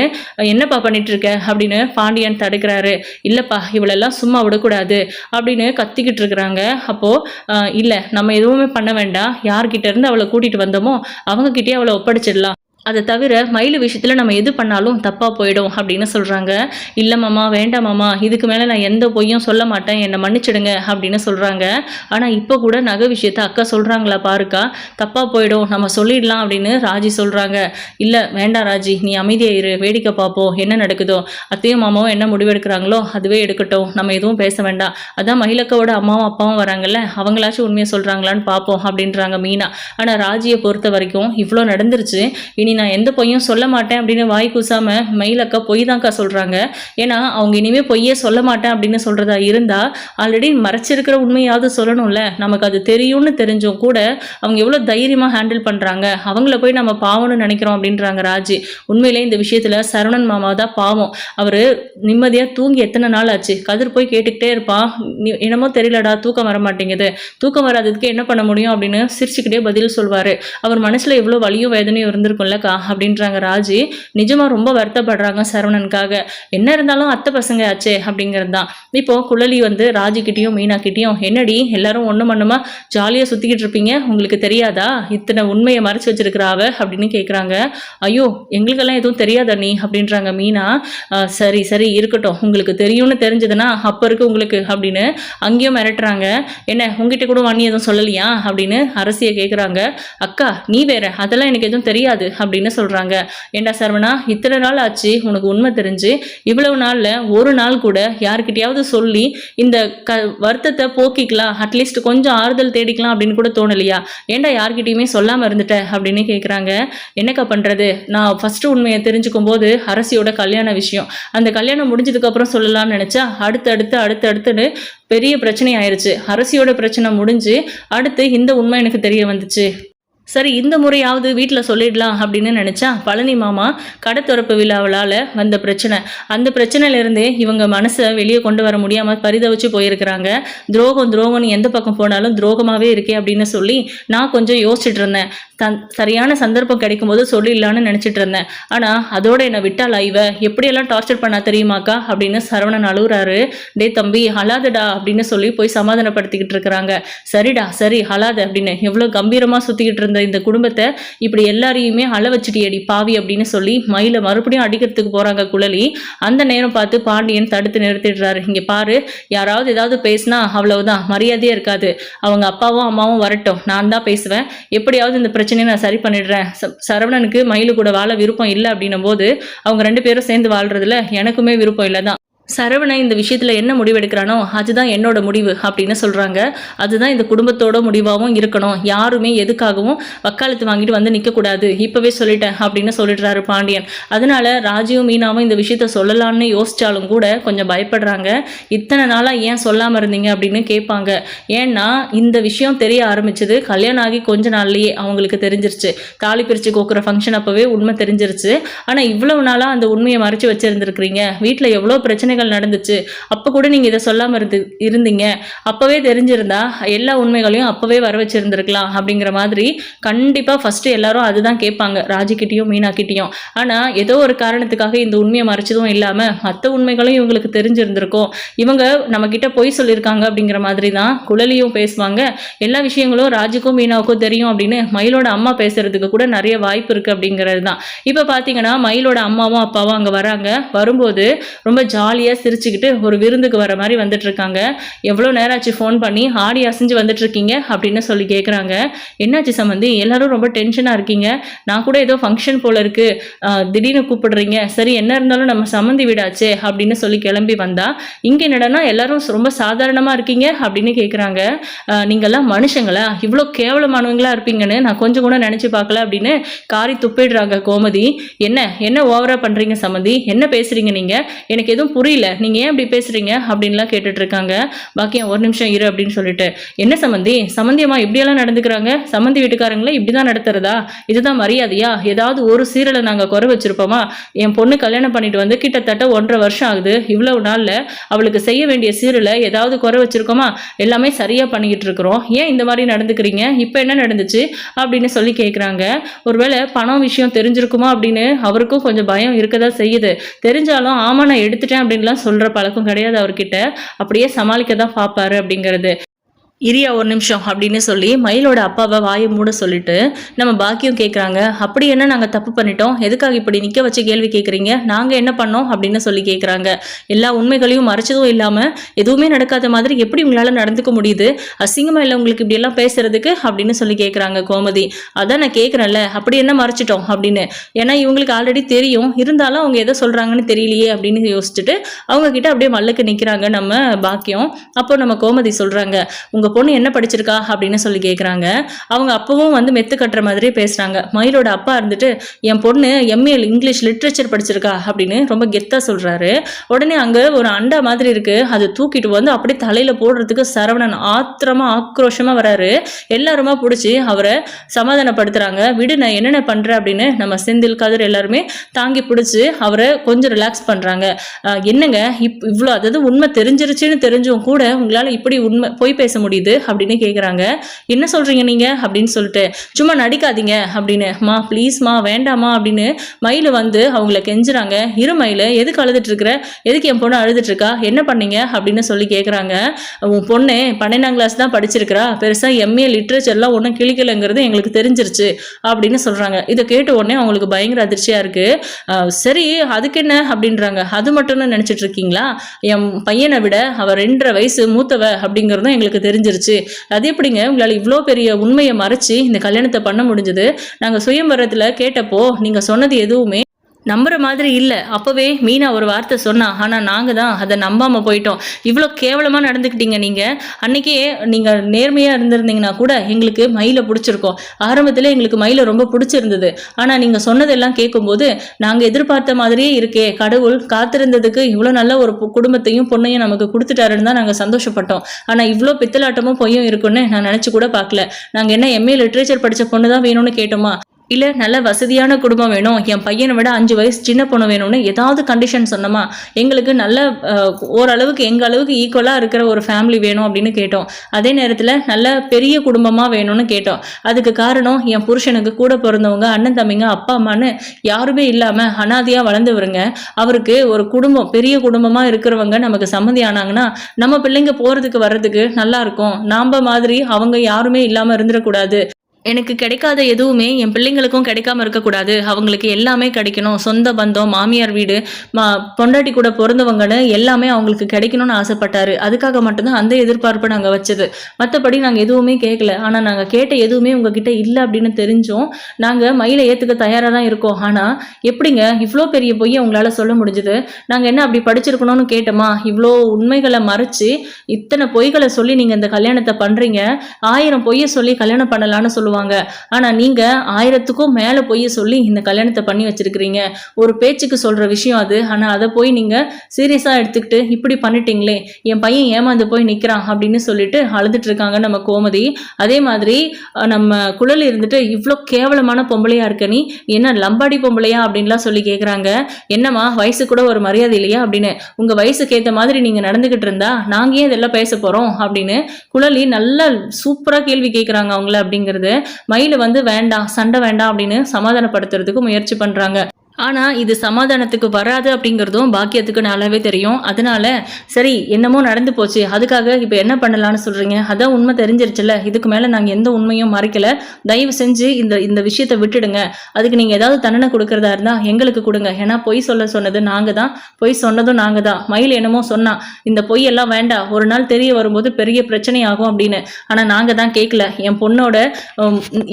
என்னப்பா பண்ணிட்டு இருக்க அப்படின்னு பாண்டியன் தடுக்கிறாரு. இல்லப்பா இவளெல்லாம் சும்மா விடக்கூடாது அப்படின்னு கத்திக்கிட்டு இருக்கிறாங்க. அப்போ இல்ல நம்ம எதுவுமே பண்ண வேண்டாம். யார்கிட்ட இருந்து அவளை கூட்டிட்டு வந்தோமோ அவங்க கிட்டே அவளை ஒப்படைச்சிடலாம். அதை தவிர மயில் விஷயத்தில் நம்ம எது பண்ணாலும் தப்பாக போயிடும் அப்படின்னு சொல்கிறாங்க இல்லை மாமா வேண்டாம் மாமா இதுக்கு மேலே நான் எந்த பொய்யும் சொல்ல மாட்டேன் என்னை மன்னிச்சிடுங்க அப்படின்னு சொல்கிறாங்க ஆனால் இப்போ கூட நகை விஷயத்த அக்கா சொல்கிறாங்களா பாருக்கா? தப்பாக போயிடும் நம்ம சொல்லிடலாம் அப்படின்னு ராஜி சொல்கிறாங்க இல்லை வேண்டாம் ராஜி நீ அமைதியாக இரு வேடிக்கை பார்ப்போம் என்ன நடக்குதோ. அத்தையும் மாமாவும் என்ன முடிவெடுக்கிறாங்களோ அதுவே எடுக்கட்டும் நம்ம எதுவும் பேச வேண்டாம். அதான் மயிலக்காவோட அம்மாவும் அப்பாவும் வராங்கல்ல அவங்களாச்சும் உண்மையை சொல்கிறாங்களான்னு பார்ப்போம் அப்படின்றாங்க மீனா. ஆனால் ராஜியை பொறுத்த வரைக்கும் இவ்வளோ நடந்துருச்சு. இனி நான் எந்த பொய்யும் சொல்ல மாட்டேன் அப்படின்னு வாய் கூசாம மயிலக்கா பொய் தான்க்கா சொல்கிறாங்க ஏன்னா அவங்க இனிமேல் பொய்யே சொல்ல மாட்டேன் அப்படின்னு சொல்கிறதா இருந்தால் ஆல்ரெடி மறைச்சிருக்கிற உண்மையாவது சொல்லணும்ல. நமக்கு அது தெரியும்னு தெரிஞ்சும் கூட அவங்க எவ்வளோ தைரியமாக ஹேண்டில் பண்ணுறாங்க அவங்கள போய் நம்ம பாவம்னு நினைக்கிறோம் அப்படின்றாங்க ராஜி. உண்மையிலே இந்த விஷயத்தில் சரவணன் மாமா தான் பாவம். அவர் நிம்மதியாக தூங்கி எத்தனை நாள் ஆச்சு? கதிர் போய் கேட்டுக்கிட்டே இருப்பான் என்னமோ தெரியலடா தூக்கம் வர மாட்டேங்குது. தூக்கம் வராததுக்கு என்ன பண்ண முடியும் அப்படின்னு சிரிச்சுக்கிட்டே பதில் சொல்வார். அவர் மனசில் எவ்வளோ வலியும் வேதனையும் இருந்திருக்கும்லக்கா அப்படின்றாங்க ராஜி. நிஜமாக ரொம்ப வருத்தப்படுறாங்க சரவணனுக்காக. என்ன இருந்தாலும் அத்தை பசங்க ஆச்சே அப்படிங்கிறது தான். இப்போ குழலி வந்து ராஜிக்கிட்டேயும் மீனாக்கிட்டேயும் என்னடி எல்லாரும் ஒன்று மண்ணுமா ஜாலியாக சுற்றிக்கிட்டு இருப்பீங்க? உங்களுக்கு தெரியாதா? இத்தனை உண்மையை மறைச்சு வச்சிருக்கிறாவ அப்படின்னு கேட்குறாங்க ஐயோ எங்களுக்கெல்லாம் எதுவும் தெரியாதா நீ? அப்படின்றாங்க மீனா. சரி சரி இருக்கட்டும். உங்களுக்கு தெரியும்னு தெரிஞ்சதுன்னா அப்போ இருக்கு உங்களுக்கு அப்படின்னு அங்கேயும் மிரட்டுறாங்க. என்ன உங்ககிட்ட கூட வண்ணி எதுவும் சொல்லலையா? அப்படின்னு அரசியை கேட்குறாங்க அக்கா நீ வேற. அதெல்லாம் எனக்கு எதுவும் தெரியாது அப்படின்னு அப்படின்னு சொல்கிறாங்க ஏண்டா சரவணா இத்தனை நாள் ஆச்சு உனக்கு உண்மை தெரிஞ்சு. இவ்வளவு நாளில் ஒரு நாள் கூட யாருக்கிட்டையாவது சொல்லி இந்த க வருத்தத்தை போக்கிக்கலாம். அட்லீஸ்ட் கொஞ்சம் ஆறுதல் தேடிக்கலாம் அப்படின்னு கூட தோணலையா? ஏன்டா யார்கிட்டையுமே சொல்லாமல் இருந்துட்ட? அப்படின்னு கேட்குறாங்க என்னக்கா பண்ணுறது நான் ஃபஸ்ட்டு உண்மையை தெரிஞ்சுக்கும் போது அரசியோட கல்யாண விஷயம். அந்த கல்யாணம் முடிஞ்சதுக்கப்புறம் சொல்லலாம்னு நினச்சா அடுத்தடுத்து அடுத்தடுத்துன்னு பெரிய பிரச்சனை ஆயிடுச்சு அரசியோட பிரச்சனை முடிஞ்சு அடுத்து இந்த உண்மை எனக்கு தெரிய வந்துச்சு. சரி இந்த முறையாவது வீட்டில் சொல்லிடலாம் அப்படின்னு நினச்சா பழனி மாமா கடை திறப்பு வந்த பிரச்சனை. அந்த பிரச்சனையிலேருந்தே இவங்க மனசை வெளியே கொண்டு வர முடியாமல் பரிதவிச்சு போயிருக்கிறாங்க. துரோகம் துரோகம்னு எந்த பக்கம் போனாலும் துரோகமாகவே இருக்கே அப்படின்னு சொல்லி நான் கொஞ்சம் யோசிச்சுட்டு இருந்தேன். தன் சரியான சந்தர்ப்பம் கிடைக்கும் போது சொல்லிடலான்னு நினச்சிட்டு இருந்தேன். ஆனால் அதோட என்னை விட்டால் இவ? எப்படியெல்லாம் டார்ச்சர் பண்ணா தெரியுமாக்கா? அப்படின்னு சரவணன் அழுகுறாரு. டே தம்பி அழாதடா அப்படின்னு சொல்லி போய் சமாதானப்படுத்திக்கிட்டு இருக்கிறாங்க. சரிடா சரி அழாத அப்படின்னு எவ்வளோ கம்பீரமாக சுற்றிக்கிட்டு இருந்த இந்த குடும்பத்தை இப்படி எல்லாரையுமே அள வச்சுட்டியடி பாவி அப்படின்னு சொல்லி மயில மறுபடியும் அடிக்கிறதுக்கு போகிறாங்க குழலி. அந்த நேரம் பார்த்து பாண்டியன் தடுத்து நிறுத்திடுறாரு. இங்கே பாரு யாராவது ஏதாவது பேசினா அவ்வளவுதான் மரியாதையே இருக்காது. அவங்க அப்பாவும் அம்மாவும் வரட்டும் நான் தான் பேசுவேன். எப்படியாவது இந்த பிரச்சனையை நான் சரி பண்ணிடுறேன். ச- சரவணனுக்கு மயிலு கூட வாழ விருப்பம் இல்லை அப்படின்னும் போது அவங்க ரெண்டு பேரும் சேர்ந்து வாழ்றதுல எனக்குமே விருப்பம் இல்லை தான் சரவணன் இந்த விஷயத்தில் என்ன முடிவெடுக்கிறானோ அதுதான் என்னோட முடிவு அப்படின்னு சொல்கிறாங்க அதுதான் இந்த குடும்பத்தோட முடிவாகவும் இருக்கணும். யாருமே எதுக்காகவும் வக்காலத்து வாங்கிட்டு வந்து நிற்கக்கூடாது இப்போவே சொல்லிட்டேன் அப்படின்னு சொல்லிடுறாரு பாண்டியன். அதனால ராஜியும் மீனாவும் இந்த விஷயத்த சொல்லலான்னு யோசித்தாலும் கூட கொஞ்சம் பயப்படுறாங்க. இத்தனை நாளாக ஏன் சொல்லாமல் இருந்தீங்க அப்படின்னு கேட்பாங்க. ஏன்னா இந்த விஷயம் தெரிய ஆரம்பிச்சது கல்யாணம் ஆகி கொஞ்ச நாள்லேயே அவங்களுக்கு தெரிஞ்சிருச்சு. தாலி பிரித்து கோக்குற ஃபங்க்ஷன் அப்போவே உண்மை தெரிஞ்சிருச்சு. ஆனால் இவ்வளவு நாளாக அந்த உண்மையை மறைச்சி வச்சிருந்துருக்கிறீங்க. வீட்டில் எவ்வளோ பிரச்சனை பிரச்சனைகள் நடந்துச்சு. அப்போ கூட நீங்கள் இதை சொல்லாமல் இருந்து இருந்தீங்க. அப்போவே தெரிஞ்சிருந்தா எல்லா உண்மைகளையும் அப்போவே வர வச்சுருந்துருக்கலாம் அப்படிங்கிற மாதிரி கண்டிப்பாக ஃபஸ்ட்டு எல்லாரும் அதுதான் கேட்பாங்க. ராஜிக்கிட்டேயும் மீனாக்கிட்டேயும். ஆனால் ஏதோ ஒரு காரணத்துக்காக இந்த உண்மையை மறைச்சதும் இல்லாமல் மற்ற உண்மைகளும் இவங்களுக்கு தெரிஞ்சிருந்திருக்கும். இவங்க நம்மக்கிட்ட பொய் சொல்லியிருக்காங்க அப்படிங்கிற மாதிரி தான் குழலியும் பேசுவாங்க. எல்லா விஷயங்களும் ராஜுக்கும் மீனாவுக்கும் தெரியும் அப்படின்னு மயிலோட அம்மா பேசுறதுக்கு கூட நிறைய வாய்ப்பு இருக்குது அப்படிங்கிறது தான் இப்போ பார்த்தீங்கன்னா மயிலோட அம்மாவும் அப்பாவும் அங்கே வராங்க. வரும்போது ரொம்ப ஜாலியாக சிரிச்சுக்கிட்டு ஒரு விருந்துக்கு வர மாதிரி வந்துட்டு இருக்காங்க எவ்வளோ நேரம் ஆச்சு ஃபோன் பண்ணி ஆடி அசைஞ்சு வந்துட்டு இருக்கீங்க அப்படின்னு சொல்லி கேட்குறாங்க என்னாச்சு சம்மந்தி எல்லாரும் ரொம்ப டென்ஷனாக இருக்கீங்க. நான் கூட ஏதோ ஃபங்க்ஷன் போல இருக்கு. ஆஹ் திடீர்னு கூப்பிடுறீங்க. சரி என்ன இருந்தாலும் நம்ம சம்மந்தி வீடாச்சே அப்படின்னு சொல்லி கிளம்பி வந்தா. இங்கே என்னடனா எல்லாரும் ரொம்ப சாதாரணமாக இருக்கீங்க அப்படின்னு கேட்குறாங்க நீங்கள்லாம் மனுஷங்களா? இவ்வளோ கேவலமானவங்களா இருப்பீங்கன்னு நான் கொஞ்சம் கூட நினச்சி பார்க்கல அப்படின்னு காரி துப்பிடுறாங்க கோமதி. என்ன? என்ன ஓவராக பண்ணுறீங்க சம்மந்தி என்ன பேசுறீங்க நீங்கள் எனக்கு எதுவும் புரியல. நீங்கள் ஏன் இப்படி பேசுறீங்க? அப்படின்லாம் கேட்டுட்டு இருக்காங்க பாக்கியம் ஒரு நிமிஷம் இரு அப்படின்னு சொல்லிட்டு. என்ன சம்மந்தி சம்மந்தியம்மா இப்படியெல்லாம் நடந்துக்கிறாங்க? சம்மந்தி வீட்டுக்காரங்களே இப்படி தான் நடத்துறதா? இதுதான் மரியாதையா? ஏதாவது ஒரு சீரலை நாங்கள் குறை வச்சிருப்போமா? என் பொண்ணு கல்யாணம் பண்ணிட்டு வந்து கிட்டத்தட்ட ஒன்றரை வருஷம் ஆகுது. இவ்வளவு நாளில் அவளுக்கு செய்ய வேண்டிய சீரலை ஏதாவது குறை வச்சிருக்கோமா? எல்லாமே சரியாக பண்ணிக்கிட்டு இருக்கிறோம் ஏன் இந்த மாதிரி நடந்துக்கிறீங்க? இப்போ என்ன நடந்துச்சு? அப்படின்னு சொல்லி கேட்குறாங்க ஒருவேளை பணம் விஷயம் தெரிஞ்சிருக்குமா அப்படின்னு அவருக்கும் கொஞ்சம் பயம் இருக்க தான் செய்யுது. தெரிஞ்சாலும் ஆமா நான் எடுத்துட்டேன் அப்படின்லாம் சொல்கிற பழக்கம் கிடையாது அவர்கிட்ட. அப்படியே சமாளிக்க தான் பார்ப்பாரு அப்படிங்கிறது. இரியா ஒரு நிமிஷம் அப்படின்னு சொல்லி மயிலோட அப்பாவை வாயை மூட சொல்லிட்டு நம்ம பாக்கியம் கேட்குறாங்க அப்படி என்ன நாங்கள் தப்பு பண்ணிட்டோம்? எதுக்காக இப்படி நிற்க வச்சு கேள்வி கேட்குறீங்க நாங்கள் என்ன பண்ணோம்? அப்படின்னு சொல்லி கேட்குறாங்க எல்லா உண்மைகளையும் மறைச்சதும் இல்லாமல் எதுவுமே நடக்காத மாதிரி எப்படி உங்களால் நடந்துக்க முடியுது? அசிங்கமாக இல்லை உங்களுக்கு இப்படியெல்லாம் பேசுறதுக்கு? அப்படின்னு சொல்லி கேட்குறாங்க கோமதி. அதான் நான் கேட்குறேன்ல அப்படி என்ன மறைச்சிட்டோம் அப்படின்னு. ஏன்னா இவங்களுக்கு ஆல்ரெடி தெரியும். இருந்தாலும் அவங்க எதை சொல்கிறாங்கன்னு தெரியலையே அப்படின்னு யோசிச்சுட்டு அவங்க கிட்ட அப்படியே மல்லுக்கு நிற்கிறாங்க நம்ம பாக்கியம். அப்போ நம்ம கோமதி சொல்கிறாங்க உங்கள் பொண்ணு என்ன படிச்சிருக்கா அப்படின்னு சொல்லி கேட்குறாங்க அவங்க அப்பவும் வந்து மெத்து கட்டுற மாதிரி பேசுகிறாங்க மயிலோட அப்பா இருந்துட்டு என் பொண்ணு எம்ஏ இங்கிலீஷ் லிட்ரேச்சர் படிச்சிருக்கா? அப்படின்னு ரொம்ப கெத்தாக சொல்கிறாரு உடனே அங்கே ஒரு அண்டா மாதிரி இருக்குது அதை தூக்கிட்டு வந்து அப்படியே தலையில் போடுறதுக்கு சரவணன் ஆத்திரமா ஆக்ரோஷமாக வராரு. எல்லாருமா பிடிச்சி அவரை சமாதானப்படுத்துகிறாங்க விடு நான் என்னென்ன பண்ணுறேன் அப்படின்னு நம்ம செந்தில் கதிர் எல்லாருமே தாங்கி பிடிச்சி அவரை கொஞ்சம் ரிலாக்ஸ் பண்ணுறாங்க என்னங்க? இப் இவ்வளோ அதாவது உண்மை தெரிஞ்சிருச்சுன்னு தெரிஞ்சும் கூட உங்களால் இப்படி உண்மை பொய் பேச முடியுது? அப்படின்னு கேட்குறாங்க என்ன சொல்கிறீங்க நீங்கள் அப்படின்னு சொல்லிட்டு சும்மா நடிக்காதீங்க அப்படின்னு. மா ப்ளீஸ்மா வேண்டாமா அப்படின்னு மயில் வந்து அவங்கள கெஞ்சுறாங்க. இரு மயில் எதுக்கு அழுதுட்டுருக்குற? எதுக்கு என் பொண்ணு அழுதுட்டுருக்கா? என்ன பண்ணீங்க? அப்படின்னு சொல்லி கேட்குறாங்க உன் பொண்ணு பன்னெண்டாம் கிளாஸ் தான் படிச்சிருக்கிறா. பெருசாக எம்ஏ லிட்ரேச்சர்லாம் ஒன்றும் கிளிக்கலைங்கிறது எங்களுக்கு தெரிஞ்சிருச்சு அப்படின்னு சொல்கிறாங்க இதை கேட்ட உடனே அவங்களுக்கு பயங்கர அதிர்ச்சியாக இருக்குது சரி அதுக்கு என்ன அப்படின்றாங்க. அது மட்டும்னு நினச்சிட்டு இருக்கீங்களா? என் பையனை விட அவர் ரெண்டரை வயசு மூத்தவ அப்படிங்கிறதும் எங்களுக்கு முடிஞ்சிருச்சு. அது எப்படிங்க? உங்களால் இவ்வளோ பெரிய உண்மையை மறைச்சி இந்த கல்யாணத்தை பண்ண முடிஞ்சது. நாங்கள் சுயம்பரத்தில் கேட்டப்போ நீங்கள் சொன்னது எதுவுமே நம்புற மாதிரி இல்லை. அப்போவே மீனா ஒரு வார்த்தை சொன்னா ஆனால் நாங்கள் தான் அதை நம்பாமல் போயிட்டோம். இவ்வளோ கேவலமாக நடந்துக்கிட்டீங்க நீங்கள் அன்னைக்கே நீங்கள் நேர்மையாக இருந்திருந்தீங்கன்னா கூட எங்களுக்கு மயிலை பிடிச்சிருக்கோம். ஆரம்பத்தில் எங்களுக்கு மயில ரொம்ப பிடிச்சிருந்தது. ஆனால் நீங்கள் சொன்னதெல்லாம் கேட்கும்போது நாங்கள் எதிர்பார்த்த மாதிரியே இருக்கே. கடவுள் காத்திருந்ததுக்கு இவ்வளோ நல்ல ஒரு குடும்பத்தையும் பொண்ணையும் நமக்கு கொடுத்துட்டாருன்னு தான் நாங்கள் சந்தோஷப்பட்டோம். ஆனால் இவ்வளோ பித்தலாட்டமும் பொய்யும் இருக்குன்னு நான் நினச்சி கூட பார்க்கல நாங்கள் என்ன எம்ஏ லிட்ரேச்சர் படித்த பொண்ணு தான் வேணும்னு கேட்டோமா? இல்லை நல்ல வசதியான குடும்பம் வேணும். என் பையனை விட அஞ்சு வயசு சின்ன பொண்ணு வேணும்னு ஏதாவது கண்டிஷன் சொன்னோமா? எங்களுக்கு நல்ல ஓரளவுக்கு எங்கள் அளவுக்கு ஈக்குவலாக இருக்கிற ஒரு ஃபேமிலி வேணும் அப்படின்னு கேட்டோம். அதே நேரத்தில் நல்ல பெரிய குடும்பமாக வேணும்னு கேட்டோம். அதுக்கு காரணம் என் புருஷனுக்கு கூட பிறந்தவங்க அண்ணன் தம்பிங்க அப்பா அம்மான்னு யாருமே இல்லாமல் அனாதையாக வளர்ந்தவருங்க. அவருக்கு ஒரு குடும்பம் பெரிய குடும்பமாக இருக்கிறவங்க நமக்கு சம்மந்தி ஆனாங்கன்னா நம்ம பிள்ளைங்க போகிறதுக்கு வர்றதுக்கு நல்லா இருக்கும். நாம் மாதிரி அவங்க யாருமே இல்லாமல் இருந்துடக்கூடாது. எனக்கு கிடைக்காத எதுவுமே என் பிள்ளைங்களுக்கும் கிடைக்காம இருக்கக்கூடாது. அவங்களுக்கு எல்லாமே கிடைக்கணும். சொந்த பந்தம் மாமியார் வீடு மா பொண்டாட்டி கூட பிறந்தவங்கன்னு எல்லாமே அவங்களுக்கு கிடைக்கணும்னு ஆசைப்பட்டாரு. அதுக்காக மட்டும்தான் அந்த எதிர்பார்ப்பை நாங்கள் வச்சது. மற்றபடி நாங்கள் எதுவுமே கேட்கல ஆனால் நாங்கள் கேட்ட எதுவுமே உங்ககிட்ட இல்லை அப்படின்னு தெரிஞ்சோம் நாங்கள் மயிலை ஏற்றுக்க தயாராக தான் இருக்கோம். ஆனால் எப்படிங்க? இவ்வளோ பெரிய பொய்யை உங்களால் சொல்ல முடிஞ்சுது. நாங்கள் என்ன அப்படி படிச்சிருக்கணும்னு கேட்டோமா? இவ்வளோ உண்மைகளை மறைச்சு இத்தனை பொய்களை சொல்லி நீங்கள் இந்த கல்யாணத்தை பண்ணுறீங்க ஆயிரம் பொய்யை சொல்லி கல்யாணம் பண்ணலான்னு சொல்லுவோம் சொல்லுவாங்க. ஆனால் நீங்கள் ஆயிரத்துக்கும் மேலே போய் சொல்லி இந்த கல்யாணத்தை பண்ணி வச்சிருக்கிறீங்க. ஒரு பேச்சுக்கு சொல்கிற விஷயம் அது. ஆனால் அதை போய் நீங்கள் சீரியஸாக எடுத்துக்கிட்டு இப்படி பண்ணிட்டீங்களே என் பையன் ஏமாந்து போய் நிற்கிறான் அப்படின்னு சொல்லிட்டு அழுதுட்டு இருக்காங்க நம்ம கோமதி. அதே மாதிரி நம்ம குழல் இருந்துட்டு இவ்வளோ கேவலமான பொம்பளையா இருக்க நீ? என்ன லம்பாடி பொம்பளையா? அப்படின்லாம் சொல்லி கேட்குறாங்க என்னம்மா வயசு கூட ஒரு மரியாதை இல்லையா? அப்படின்னு. உங்கள் வயசுக்கு ஏற்ற மாதிரி நீங்கள் நடந்துக்கிட்டு இருந்தா நாங்கள் ஏன் இதெல்லாம் பேச போகிறோம் அப்படின்னு குழலி நல்லா சூப்பராக கேள்வி கேட்குறாங்க அவங்கள அப்படிங்கிறது. மயில் வந்து வேண்டாம் சண்டை வேண்டாம் அப்படின்னு சமாதானப்படுத்துறதுக்கு முயற்சி பண்ணுறாங்க ஆனால் இது சமாதானத்துக்கு வராது அப்படிங்கிறதும் பாக்கியத்துக்கு நல்லாவே தெரியும். அதனால சரி என்னமோ நடந்து போச்சு. அதுக்காக இப்போ என்ன பண்ணலாம்னு சொல்கிறீங்க அதான் உண்மை தெரிஞ்சிருச்சுல இதுக்கு மேலே நாங்கள் எந்த உண்மையும் மறைக்கல. தயவு செஞ்சு இந்த இந்த விஷயத்தை விட்டுடுங்க. அதுக்கு நீங்கள் ஏதாவது தண்டனை கொடுக்கறதா இருந்தால் எங்களுக்கு கொடுங்க. ஏன்னா பொய் சொல்ல சொன்னது நாங்கள் தான். பொய் சொன்னதும் நாங்கள் தான். மயில் என்னமோ சொன்னா இந்த பொய் எல்லாம் வேண்டாம் ஒரு நாள் தெரிய வரும்போது பெரிய பிரச்சனை ஆகும் அப்படின்னு. ஆனால் நாங்கள் தான் கேட்கல என் பொண்ணோட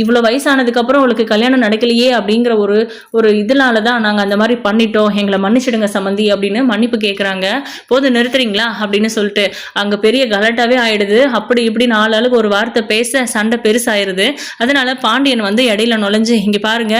இவ்வளோ வயசானதுக்கப்புறம் அவளுக்கு கல்யாணம் நடக்கலையே அப்படிங்கிற ஒரு ஒரு இதனால அதான் நாங்கள் அந்த மாதிரி பண்ணிட்டோம். எங்களை மன்னிச்சிடுங்க சம்மந்தி அப்படின்னு மன்னிப்பு கேட்குறாங்க போது நிறுத்துறீங்களா? அப்படின்னு சொல்லிட்டு அங்கே பெரிய கலாட்டாவே ஆயிடுது. அப்படி இப்படி நாலு ஆளுக்கு ஒரு வார்த்தை பேச சண்டை பெருசாயிருது. அதனால பாண்டியன் வந்து இடையில நுழைஞ்சு இங்கே பாருங்க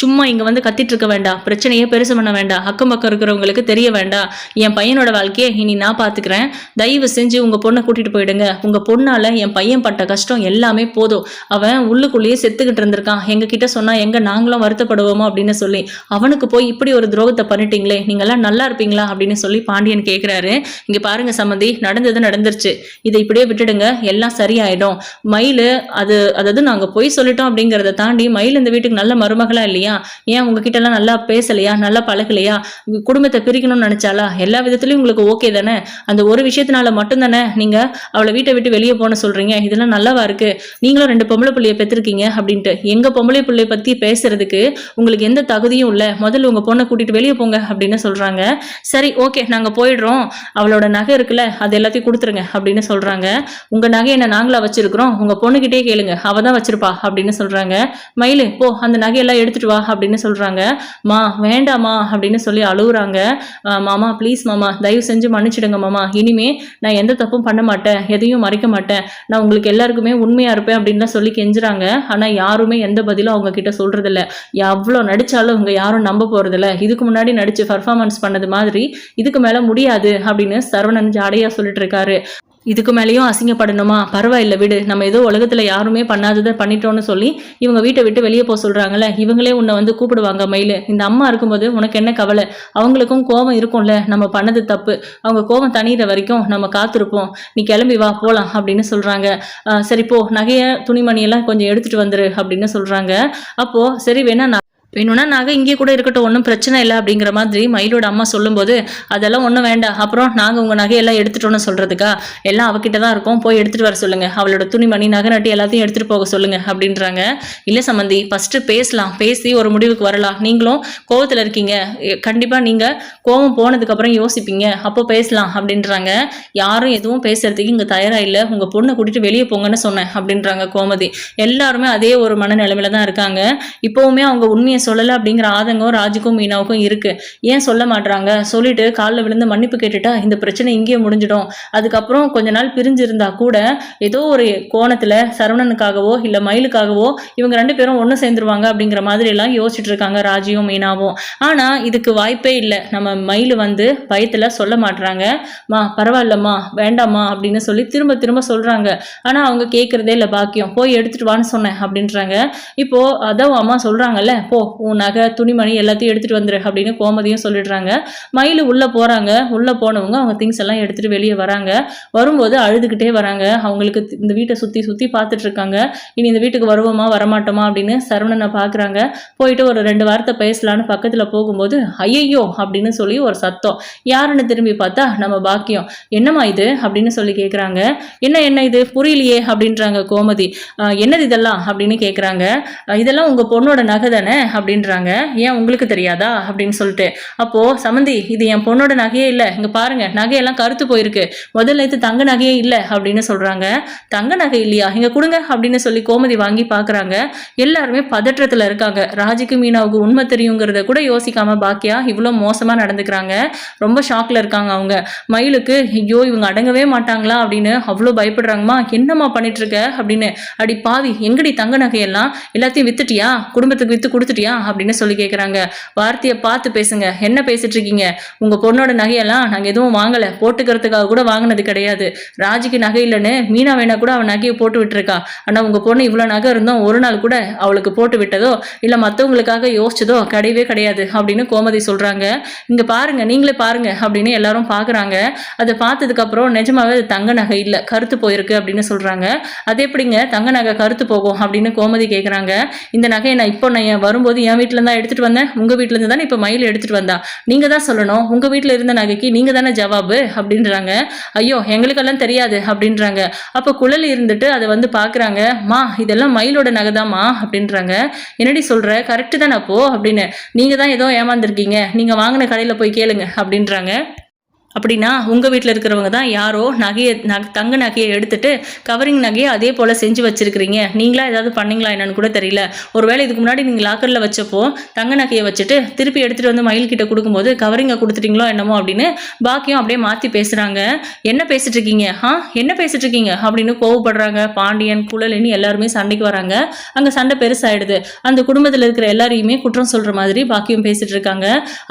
சும்மா இங்கே வந்து கத்திட்டு இருக்க வேண்டாம். பிரச்சனையே பெருசு பண்ண வேண்டாம். அக்கம் பக்கம் இருக்கிறவங்களுக்கு தெரிய வேண்டாம். என் பையனோட வாழ்க்கையை இனி நான் பார்த்துக்கிறேன் தயவு செஞ்சு உங்கள் பொண்ணை கூட்டிகிட்டு போயிடுங்க. உங்கள் பொண்ணால் என் பையன் பட்ட கஷ்டம் எல்லாமே போதும். அவன் உள்ளுக்குள்ளேயே செத்துக்கிட்டு இருந்திருக்கான். எங்ககிட்ட சொன்னால் எங்கே நாங்களும் வருத்தப்படுவோமோ அப்படின்னு சொல்லி. அவனுக்கு போய் இப்படி ஒரு துரோகத்தை பண்ணிட்டீங்களே நீங்கள்லாம் நல்லா இருப்பீங்களா அப்படின்னு சொல்லி பாண்டியன் கேட்குறாரு இங்கே பாருங்க சம்மந்தி நடந்தது நடந்துருச்சு. இதை இப்படியே விட்டுடுங்க. எல்லாம் சரியாயிடும். மயில் அது அதாவது நாங்கள் போய் சொல்லிட்டோம் அப்படிங்கிறத தாண்டி மயில் இந்த வீட்டுக்கு நல்ல மருமகளா இல்லையா? ஏன் உங்ககிட்ட எல்லாம் நல்லா பேசலையா? நல்லா பழகலையா? குடும்பத்தை பிரிக்கணும்னு நினைச்சாலா எல்லா விதத்துலயும் உங்களுக்கு ஓகே தானே? அந்த ஒரு விஷயத்தினால மட்டும்தானே நீங்க அவளை வீட்டை விட்டு வெளியே போன சொல்றீங்க? இதெல்லாம் நல்லாவா இருக்கு? நீங்களும் ரெண்டு பொம்பளை பிள்ளைய பெற்றிருக்கீங்க அப்படின்ட்டு. எங்க பொம்பளை பிள்ளைய பத்தி பேசுறதுக்கு உங்களுக்கு எந்த தகுதியும் இல்லை. முதல்ல உங்க பொண்ணை கூட்டிட்டு வெளியே போங்க அப்படின்னு சொல்றாங்க. சரி ஓகே நாங்க போயிடுறோம். அவளோட நகை இருக்குல்ல அது எல்லாத்தையும் கொடுத்துருங்க அப்படின்னு சொல்றாங்க. உங்க நகை என்ன நாங்களா வச்சிருக்கிறோம். உங்க பொண்ணுகிட்டே கேளுங்க. அவள் தான் வச்சிருப்பா அப்படின்னு சொல்றாங்க. மயிலு போ அந்த நகையெல்லாம் எடுத்துட்டு வா. அப்படின்னு சொல்றாங்க. மா வேண்டாமா அப்படின்னு சொல்லி அழுகுறாங்க மாமா ப்ளீஸ் மாமா தயவு செஞ்சு மன்னிச்சிடுங்க மாமா. இனிமே நான் எந்த தப்பும் பண்ண மாட்டேன். எதையும் மறைக்க மாட்டேன். நான் உங்களுக்கு எல்லாருக்குமே உண்மையா இருப்பேன் அப்படின்லாம் சொல்லி கெஞ்சுறாங்க. ஆனா யாருமே எந்த பதிலும் அவங்க கிட்ட சொல்றதில்ல. எவ்வளோ நடிச்சாலும் அவங்க யாரும் நம்ப போறதில்ல. இதுக்கு முன்னாடி நடிச்சு பர்ஃபார்மன்ஸ் பண்ணது மாதிரி இதுக்கு மேல முடியாது அப்படின்னு சரவணன் ஜாடையாக சொல்லிட்டு இருக்காரு. இதுக்கு மேலேயும் அசிங்கப்படணுமா? பரவாயில்ல விடு. நம்ம ஏதோ உலகத்துல யாருமே பண்ணாததை பண்ணிட்டோம்னு சொல்லி இவங்க வீட்டை விட்டு வெளியே போக சொல்றாங்கல்ல? இவங்களே உன்னை வந்து கூப்பிடுவாங்க மயில். இந்த அம்மா இருக்கும்போது உனக்கு என்ன கவலை? அவங்களுக்கும் கோபம் இருக்கும்ல. நம்ம பண்ணது தப்பு. அவங்க கோபம் தணிகிற வரைக்கும் நம்ம காத்திருப்போம். நீ கிளம்பி வா போலாம் அப்படின்னு சொல்றாங்க. சரி போ. நகைய துணிமணியெல்லாம் கொஞ்சம் எடுத்துட்டு வந்துரு அப்படின்னு சொல்றாங்க. அப்போ சரி வேணா நான் வேணும்னா நகை இங்கே கூட இருக்கட்டும் ஒன்றும் பிரச்சனை இல்லை அப்படிங்கிற மாதிரி மயிலோட அம்மா சொல்லும்போது அதெல்லாம் ஒன்றும் வேண்டாம். அப்புறம் நாங்கள் உங்கள் நகையெல்லாம் எடுத்துட்டோன்னு சொல்கிறதுக்கா எல்லாம் அவகிட்ட தான் இருக்கோம். போய் எடுத்துகிட்டு வர சொல்லுங்கள் அவளோட துணிமணி நகை நட்டி எல்லாத்தையும் எடுத்துகிட்டு போக சொல்லுங்கள் அப்படின்றாங்க. இல்லை சம்மந்தி ஃபஸ்ட்டு பேசலாம். பேசி ஒரு முடிவுக்கு வரலாம். நீங்களும் கோவத்தில் இருக்கீங்க. கண்டிப்பாக நீங்கள் கோவம் போனதுக்கப்புறம் யோசிப்பீங்க. அப்போ பேசலாம் அப்படின்றாங்க. யாரும் எதுவும் பேசுறதுக்கு இங்கே தயாராக இல்லை. உங்கள் பொண்ணை கூட்டிகிட்டு வெளியே போங்கன்னு சொன்னேன் அப்படின்றாங்க கோமதி. எல்லாருமே அதே ஒரு மனநிலைமையில தான் இருக்காங்க. இப்போவுமே அவங்க உண்மையை சொல்லலை அப்படிங்கிற ஆதங்கம் ராஜுக்கும் மீனாவுக்கும் இருக்குது ஏன் சொல்ல மாட்டுறாங்க சொல்லிட்டு காலில் விழுந்து மன்னிப்பு கேட்டுட்டா இந்த பிரச்சனை இங்கேயே முடிஞ்சிடும். அதுக்கப்புறம் கொஞ்ச நாள் பிரிஞ்சிருந்தா கூட ஏதோ ஒரு கோணத்தில் சரவணனுக்காகவோ இல்லை மயிலுக்காகவோ இவங்க ரெண்டு பேரும் ஒன்று சேர்ந்துருவாங்க அப்படிங்கிற மாதிரி எல்லாம் யோசிச்சுட்டு இருக்காங்க ராஜியும் மீனாவும். ஆனால் இதுக்கு வாய்ப்பே இல்லை. நம்ம மயில் வந்து பயத்தில் சொல்ல மாட்டுறாங்க மா பரவாயில்லம்மா வேண்டாம்மா அப்படின்னு சொல்லி திரும்ப திரும்ப சொல்கிறாங்க ஆனால் அவங்க கேட்குறதே இல்லை பாக்கியம். போய் எடுத்துட்டு வான்னு சொன்னேன் அப்படின்றாங்க. இப்போ அதான் அம்மா சொல்கிறாங்கல்ல போ உன் நகை துணிமணி எல்லாத்தையும் எடுத்துகிட்டு வந்துடு அப்படின்னு கோமதியும் சொல்லிடுறாங்க. மயில் உள்ளே போகிறாங்க உள்ளே போனவங்க அவங்க திங்ஸ் எல்லாம் எடுத்துகிட்டு வெளியே வராங்க. வரும்போது அழுதுகிட்டே வராங்க. அவங்களுக்கு இந்த வீட்டை சுற்றி சுற்றி பார்த்துட்டு இருக்காங்க. இனி இந்த வீட்டுக்கு வருவோமா வரமாட்டோமா அப்படின்னு சரவணனை பார்க்குறாங்க. போயிட்டு ஒரு ரெண்டு வார்த்தை பேசலான்னு பக்கத்தில் போகும்போது ஐயையோ! அப்படின்னு சொல்லி ஒரு சத்தம். யாருன்னு திரும்பி பார்த்தா நம்ம பாக்கியம். என்னம்மா இது? அப்படின்னு சொல்லி கேட்குறாங்க என்ன என்ன இது? புரியலையே அப்படின்றாங்க கோமதி. என்னது இதெல்லாம்? அப்படின்னு கேட்குறாங்க இதெல்லாம் உங்கள் பொண்ணோட நகை தானே? அப்படின்றாங்க. ஏன் உங்களுக்கு தெரியாதா? அப்படின்னு சொல்லிட்டு. அப்போ சமந்தி இது என் பொண்ணோட நகையே இல்லை. இங்க பாருங்க நகையெல்லாம் கருத்து போயிருக்கு. முதல்ல இது தங்க நகையே இல்லை. அப்படின்னு சொல்றாங்க. தங்க நகை இல்லையா? இங்க கொடுங்க. அப்படின்னு சொல்லி கோமதி வாங்கி பாக்குறாங்க. எல்லாருமே பதற்றத்துல இருக்காங்க. ராஜிக்கு மீனாவுக்கு உண்மை தெரியுங்கிறத கூட யோசிக்காம பாக்கியா இவ்வளோ மோசமா நடந்துக்கிறாங்க. ரொம்ப ஷாக்ல இருக்காங்க அவங்க. மயிலுக்கு ஐயோ இவங்க அடங்கவே மாட்டாங்களா? அப்படின்னு அவ்வளோ பயப்படுறாங்கம்மா. என்னம்மா பண்ணிட்டு இருக்க? அப்படின்னு. அடி பாவி எங்கடி தங்க நகையெல்லாம்? எல்லாத்தையும் வித்துட்டியா? குடும்பத்துக்கு வித்து கொடுத்துட்டியா? அப்படின்னு சொல்லி கேட்குறாங்க வார்த்தையை பார்த்து பேசுங்க. என்ன பேசிட்டு இருக்கீங்க உங்க பொண்ணோட நகையெல்லாம் நாங்கள் எதுவும் வாங்கலை. போட்டுக்கிறதுக்காக கூட வாங்கினது கிடையாது. ராஜிக்கு நகை இல்லைன்னு மீனா வேணா கூட அவன் நகையை போட்டு விட்டுருக்கா. ஆனால் உங்க பொண்ணு இவ்வளோ நகை இருந்தோம் ஒரு நாள் கூட அவளுக்கு போட்டு விட்டதோ இல்லை மற்றவங்களுக்காக யோசிச்சதோ கிடையவே கிடையாது அப்படின்னு கோமதி சொல்றாங்க. இங்க பாருங்க. நீங்களே பாருங்க அப்படின்னு எல்லாரும் பார்க்குறாங்க அதை பார்த்ததுக்கு அப்புறம் நிஜமாவே அது தங்க நகை இல்லை. கருத்து போயிருக்கு அப்படின்னு சொல்றாங்க. அது எப்படிங்க? தங்க நகை கருத்து போகும் அப்படின்னு கோமதி கேட்குறாங்க இந்த நகையை நான் இப்போ நான் வரும்போது வரும்போது என் வீட்டில் தான் எடுத்துட்டு வந்தேன். உங்க வீட்ல இருந்து தானே இப்போ மயில் எடுத்துட்டு வந்தா. நீங்க தான் சொல்லணும். உங்க வீட்டில் இருந்த நகைக்கு நீங்க தானே ஜவாபு? அப்படின்றாங்க. ஐயோ எங்களுக்கெல்லாம் தெரியாது அப்படின்றாங்க. அப்போ குழல் இருந்துட்டு அதை வந்து பார்க்குறாங்க மா இதெல்லாம் மயிலோட நகைதாம்மா அப்படின்றாங்க. என்னடி சொல்ற? கரெக்டு தானே அப்போ? அப்படின்னு. நீங்க தான் ஏதோ ஏமாந்துருக்கீங்க. நீங்க வாங்கின கடையில போய் கேளுங்க அப்படின்றாங்க. அப்படின்னா உங்கள் வீட்டில் இருக்கிறவங்க தான் யாரோ நகையை நக தங்க நகையை எடுத்துட்டு கவரிங் நகையை அதே போல் செஞ்சு வச்சுருக்கிறீங்க. நீங்களா ஏதாவது பண்ணீங்களா என்னன்னு கூட தெரியல. ஒருவேளை இதுக்கு முன்னாடி நீங்கள் லாக்கரில் வச்சப்போ தங்க நகையை வச்சுட்டு திருப்பி எடுத்துகிட்டு வந்து மயில் கிட்ட கொடுக்கும்போது கவரிங்கை கொடுத்துட்டீங்களோ என்னமோ அப்படின்னு பாக்கியம் அப்படியே மாற்றி பேசுகிறாங்க என்ன பேசிட்டு இருக்கீங்க ஆ என்ன பேசிட்டு இருக்கீங்க அப்படின்னு கோவப்படுறாங்க. பாண்டியன் குழலின்னு எல்லாருமே சண்டைக்கு வராங்க. அங்கே சண்டை பெருசாகிடுது அந்த குடும்பத்தில் இருக்கிற எல்லாரையுமே குற்றம் சொல்கிற மாதிரி பாக்கியம் பேசிட்டு இருக்காங்க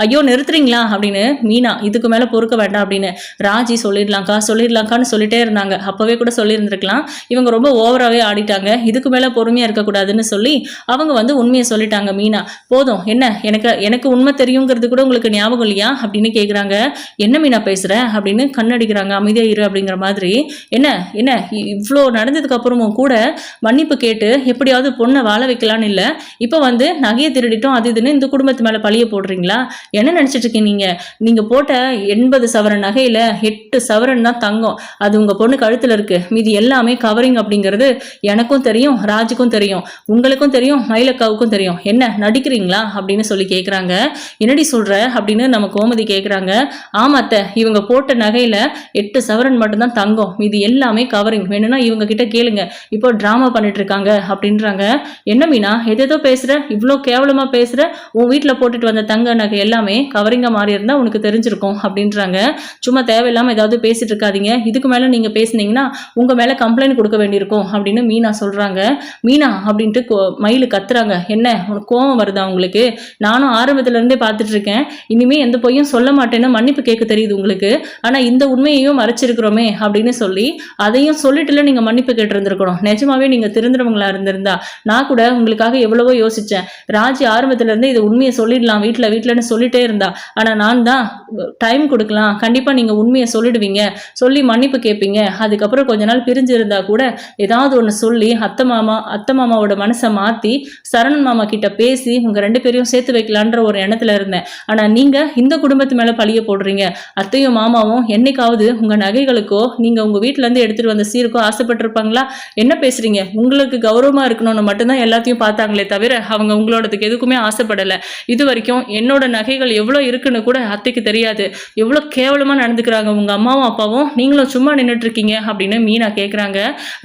ஐயோ நிறுத்துறீங்களா? அப்படின்னு மீனா இதுக்கு மேலே பொறுக்க வேண்டாம் அப்படின்னு ராஜி சொல்லிடலாம்க்கா சொல்லிடலாம்க்கான்னு சொல்லிட்டே இருந்தாங்க. அப்போவே கூட சொல்லியிருந்திருக்கலாம். இவங்க ரொம்ப ஓவராகவே ஆடிட்டாங்க. இதுக்கு மேலே பொறுமையாக இருக்கக்கூடாதுன்னு சொல்லி அவங்க வந்து உண்மையை சொல்லிட்டாங்க மீனா. போதும் என்ன? எனக்கு எனக்கு உண்மை தெரியுங்கிறது கூட உங்களுக்கு ஞாபகம் இல்லையா? அப்படின்னு கேட்குறாங்க என்ன மீனா பேசுகிற அப்படின்னு கண்ணடிக்கிறாங்க. அமைதியாக இரு அப்படிங்கிற மாதிரி. என்ன என்ன? இவ்வளோ நடந்ததுக்கு அப்புறமும் கூட மன்னிப்பு கேட்டு எப்படியாவது பொண்ணை வாழ வைக்கலான்னு இல்லை. இப்போ வந்து நகையை திருடிட்டோம் அது இதுன்னு இந்த குடும்பத்து மேலே பழிய போடுறீங்களா? என்ன நினச்சிட்டு இருக்கீங்க நீங்கள் நீங்கள் போட்ட எண்பது சவரன் நகையில் எட்டு சவரன் தான் தங்கம். அது உங்கள் பொண்ணு கழுத்தில் இருக்குது மீதி எல்லாமே கவரிங் அப்படிங்கிறது எனக்கும் தெரியும் ராஜுக்கும் தெரியும் உங்களுக்கும் தெரியும் மயிலக்காவுக்கும் தெரியும். என்ன நடிக்கிறீங்களா? அப்படின்னு சொல்லி கேட்குறாங்க என்னடி சொல்கிற அப்படின்னு நம்ம கோமதி கேட்குறாங்க ஆமாத்த இவங்க போட்ட நகையில் எட்டு சவரன் மட்டும்தான் தங்கம். மீதி எல்லாமே கவரிங் வேணும்னா இவங்க கிட்ட கேளுங்க. இப்போ ட்ராமா பண்ணிட்டு இருக்காங்க அப்படின்றாங்க. என்ன மீனா எதேதோ பேசுகிற இவ்வளோ கேவலமாக பேசுகிற உன் வீட்டில் போட்டுட்டு வந்த தங்க நகை எல்லாமே கவரிங்காக மாறி உனக்கு தெரிஞ்சிருக்கும் அப்படின்றாங்க. சும்மா தேவையில்லாமல் ஏதாவது பேசிட்டு இருக்காதீங்க. இதுக்கு மேலே நீங்கள் பேசுனீங்கன்னா உங்கள் மேலே கம்ப்ளைண்ட் கொடுக்க வேண்டியிருக்கும் அப்படின்னு மீனா சொல்கிறாங்க மீனா அப்படின்ட்டு கோ- கத்துறாங்க. என்ன? உனக்கு கோவம் வருதா உங்களுக்கு? நானும் ஆரம்பத்துலேருந்தே பார்த்துட்டு இருக்கேன். இனிமேல் எந்த பொய்யும் சொல்ல மாட்டேன்னு மன்னிப்பு கேட்க தெரியுது உங்களுக்கு. ஆனால் இந்த உண்மையையும் மறைச்சிருக்கிறோமே அப்படின்னு சொல்லி அதையும் சொல்லிட்டுல நீங்கள் மன்னிப்பு கேட்டிருந்துருக்கணும். நிஜமாவே நீங்கள் திருந்துறவங்களா இருந்திருந்தா நான் கூட உங்களுக்காக எவ்வளவோ யோசிச்சேன். ராஜி ஆரம்பத்துலேருந்து இதை உண்மையை சொல்லிடலாம். வீட்டில் வீட்டில்னு சொல்லிட்டே இருந்தா. ஆனால் நான் தான் டைம் கொடுக்கலாம். கண்டிப்பா நீங்க உண்மையை சொல்லிடுவீங்க. சொல்லி மன்னிப்பு கேட்பீங்க. அதுக்கப்புறம் கொஞ்ச நாள் பிரிஞ்சு இருந்தா கூட ஏதாவது ஒன்று சொல்லி அத்தை மாமா அத்தை மாமாவோட மனசை மாத்தி சரணன் மாமா கிட்ட பேசி உங்க ரெண்டு பேரையும் சேர்த்து வைக்கலான்ற ஒரு எண்ணத்துல இருந்தேன். ஆனா நீங்க இந்த குடும்பத்து மேல பழிய போடுறீங்க. அத்தையும் மாமாவும் என்னைக்காவது உங்க நகைகளுக்கோ நீங்க உங்க வீட்ல இருந்து எடுத்துட்டு வந்த சீருக்கோ ஆசைப்பட்டிருப்பாங்களா? என்ன பேசுறீங்க? உங்களுக்கு கௌரவமா இருக்கணும்னு மட்டும்தான் எல்லாத்தையும் பார்த்தாங்களே தவிர அவங்க உங்களோடதுக்கு எதுக்குமே ஆசைப்படல. இது வரைக்கும் என்னோட நகைகள் எவ்வளோ இருக்குன்னு கூட அத்தைக்கு தெரியாது. எவ்வளோ கேவலமாக நடந்துக்கிறாங்க. உங்கள் அம்மாவும் அப்பாவும் நீங்களும் சும்மா நின்றுட்டு இருக்கீங்க அப்படின்னு மீனா கேட்குறாங்க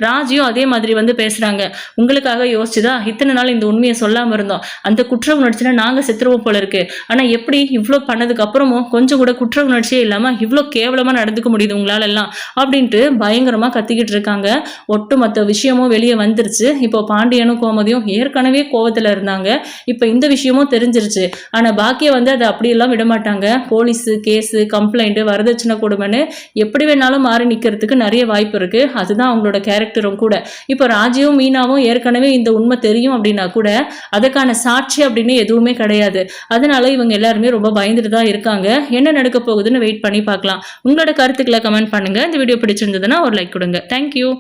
ராஜியும் அதே மாதிரி வந்து பேசுகிறாங்க உங்களுக்காக யோசிச்சுதா? இத்தனை நாள் இந்த உண்மையை சொல்லாமல் இருந்தோம். அந்த குற்ற உணர்ச்சினா நாங்கள் செத்துருவோம் போல இருக்கு. ஆனால் எப்படி இவ்வளோ பண்ணதுக்கு அப்புறமும் கொஞ்சம் கூட குற்ற உணர்ச்சியே இல்லாமல் இவ்வளோ கேவலமாக நடந்துக்க முடியுது உங்களால எல்லாம் அப்படின்ட்டு பயங்கரமாக கத்திக்கிட்டு இருக்காங்க. ஒட்டுமொத்த விஷயமும் வெளியே வந்துருச்சு. இப்போ பாண்டியனும் கோமதியும் ஏற்கனவே கோவத்தில் இருந்தாங்க. இப்போ இந்த விஷயமும் தெரிஞ்சிருச்சு. ஆனால் பாக்கிய வந்து அதை அப்படியெல்லாம் விட மாட்டாங்க போலீஸு கேஸு கம்ப்ளைண்ட்டு வரதட்சணை கொடுமைன்னு எப்படி வேணாலும் மாறி நிற்கிறதுக்கு நிறைய வாய்ப்பு இருக்குது அதுதான் அவங்களோட கேரக்டரும் கூட. இப்போ ராஜியும் மீனாவும் ஏற்கனவே இந்த உண்மை தெரியும் அப்படின்னா கூட அதுக்கான சாட்சி அப்படின்னு எதுவுமே கிடையாது. அதனால இவங்க எல்லாருமே ரொம்ப பயந்துட்டு தான் இருக்காங்க. என்ன நடக்க போகுதுன்னு வெயிட் பண்ணி பார்க்கலாம். உங்களோட கருத்துக்களை கமெண்ட் பண்ணுங்க. இந்த வீடியோ பிடிச்சிருந்ததுன்னா ஒரு லைக் கொடுங்க. தேங்க்யூ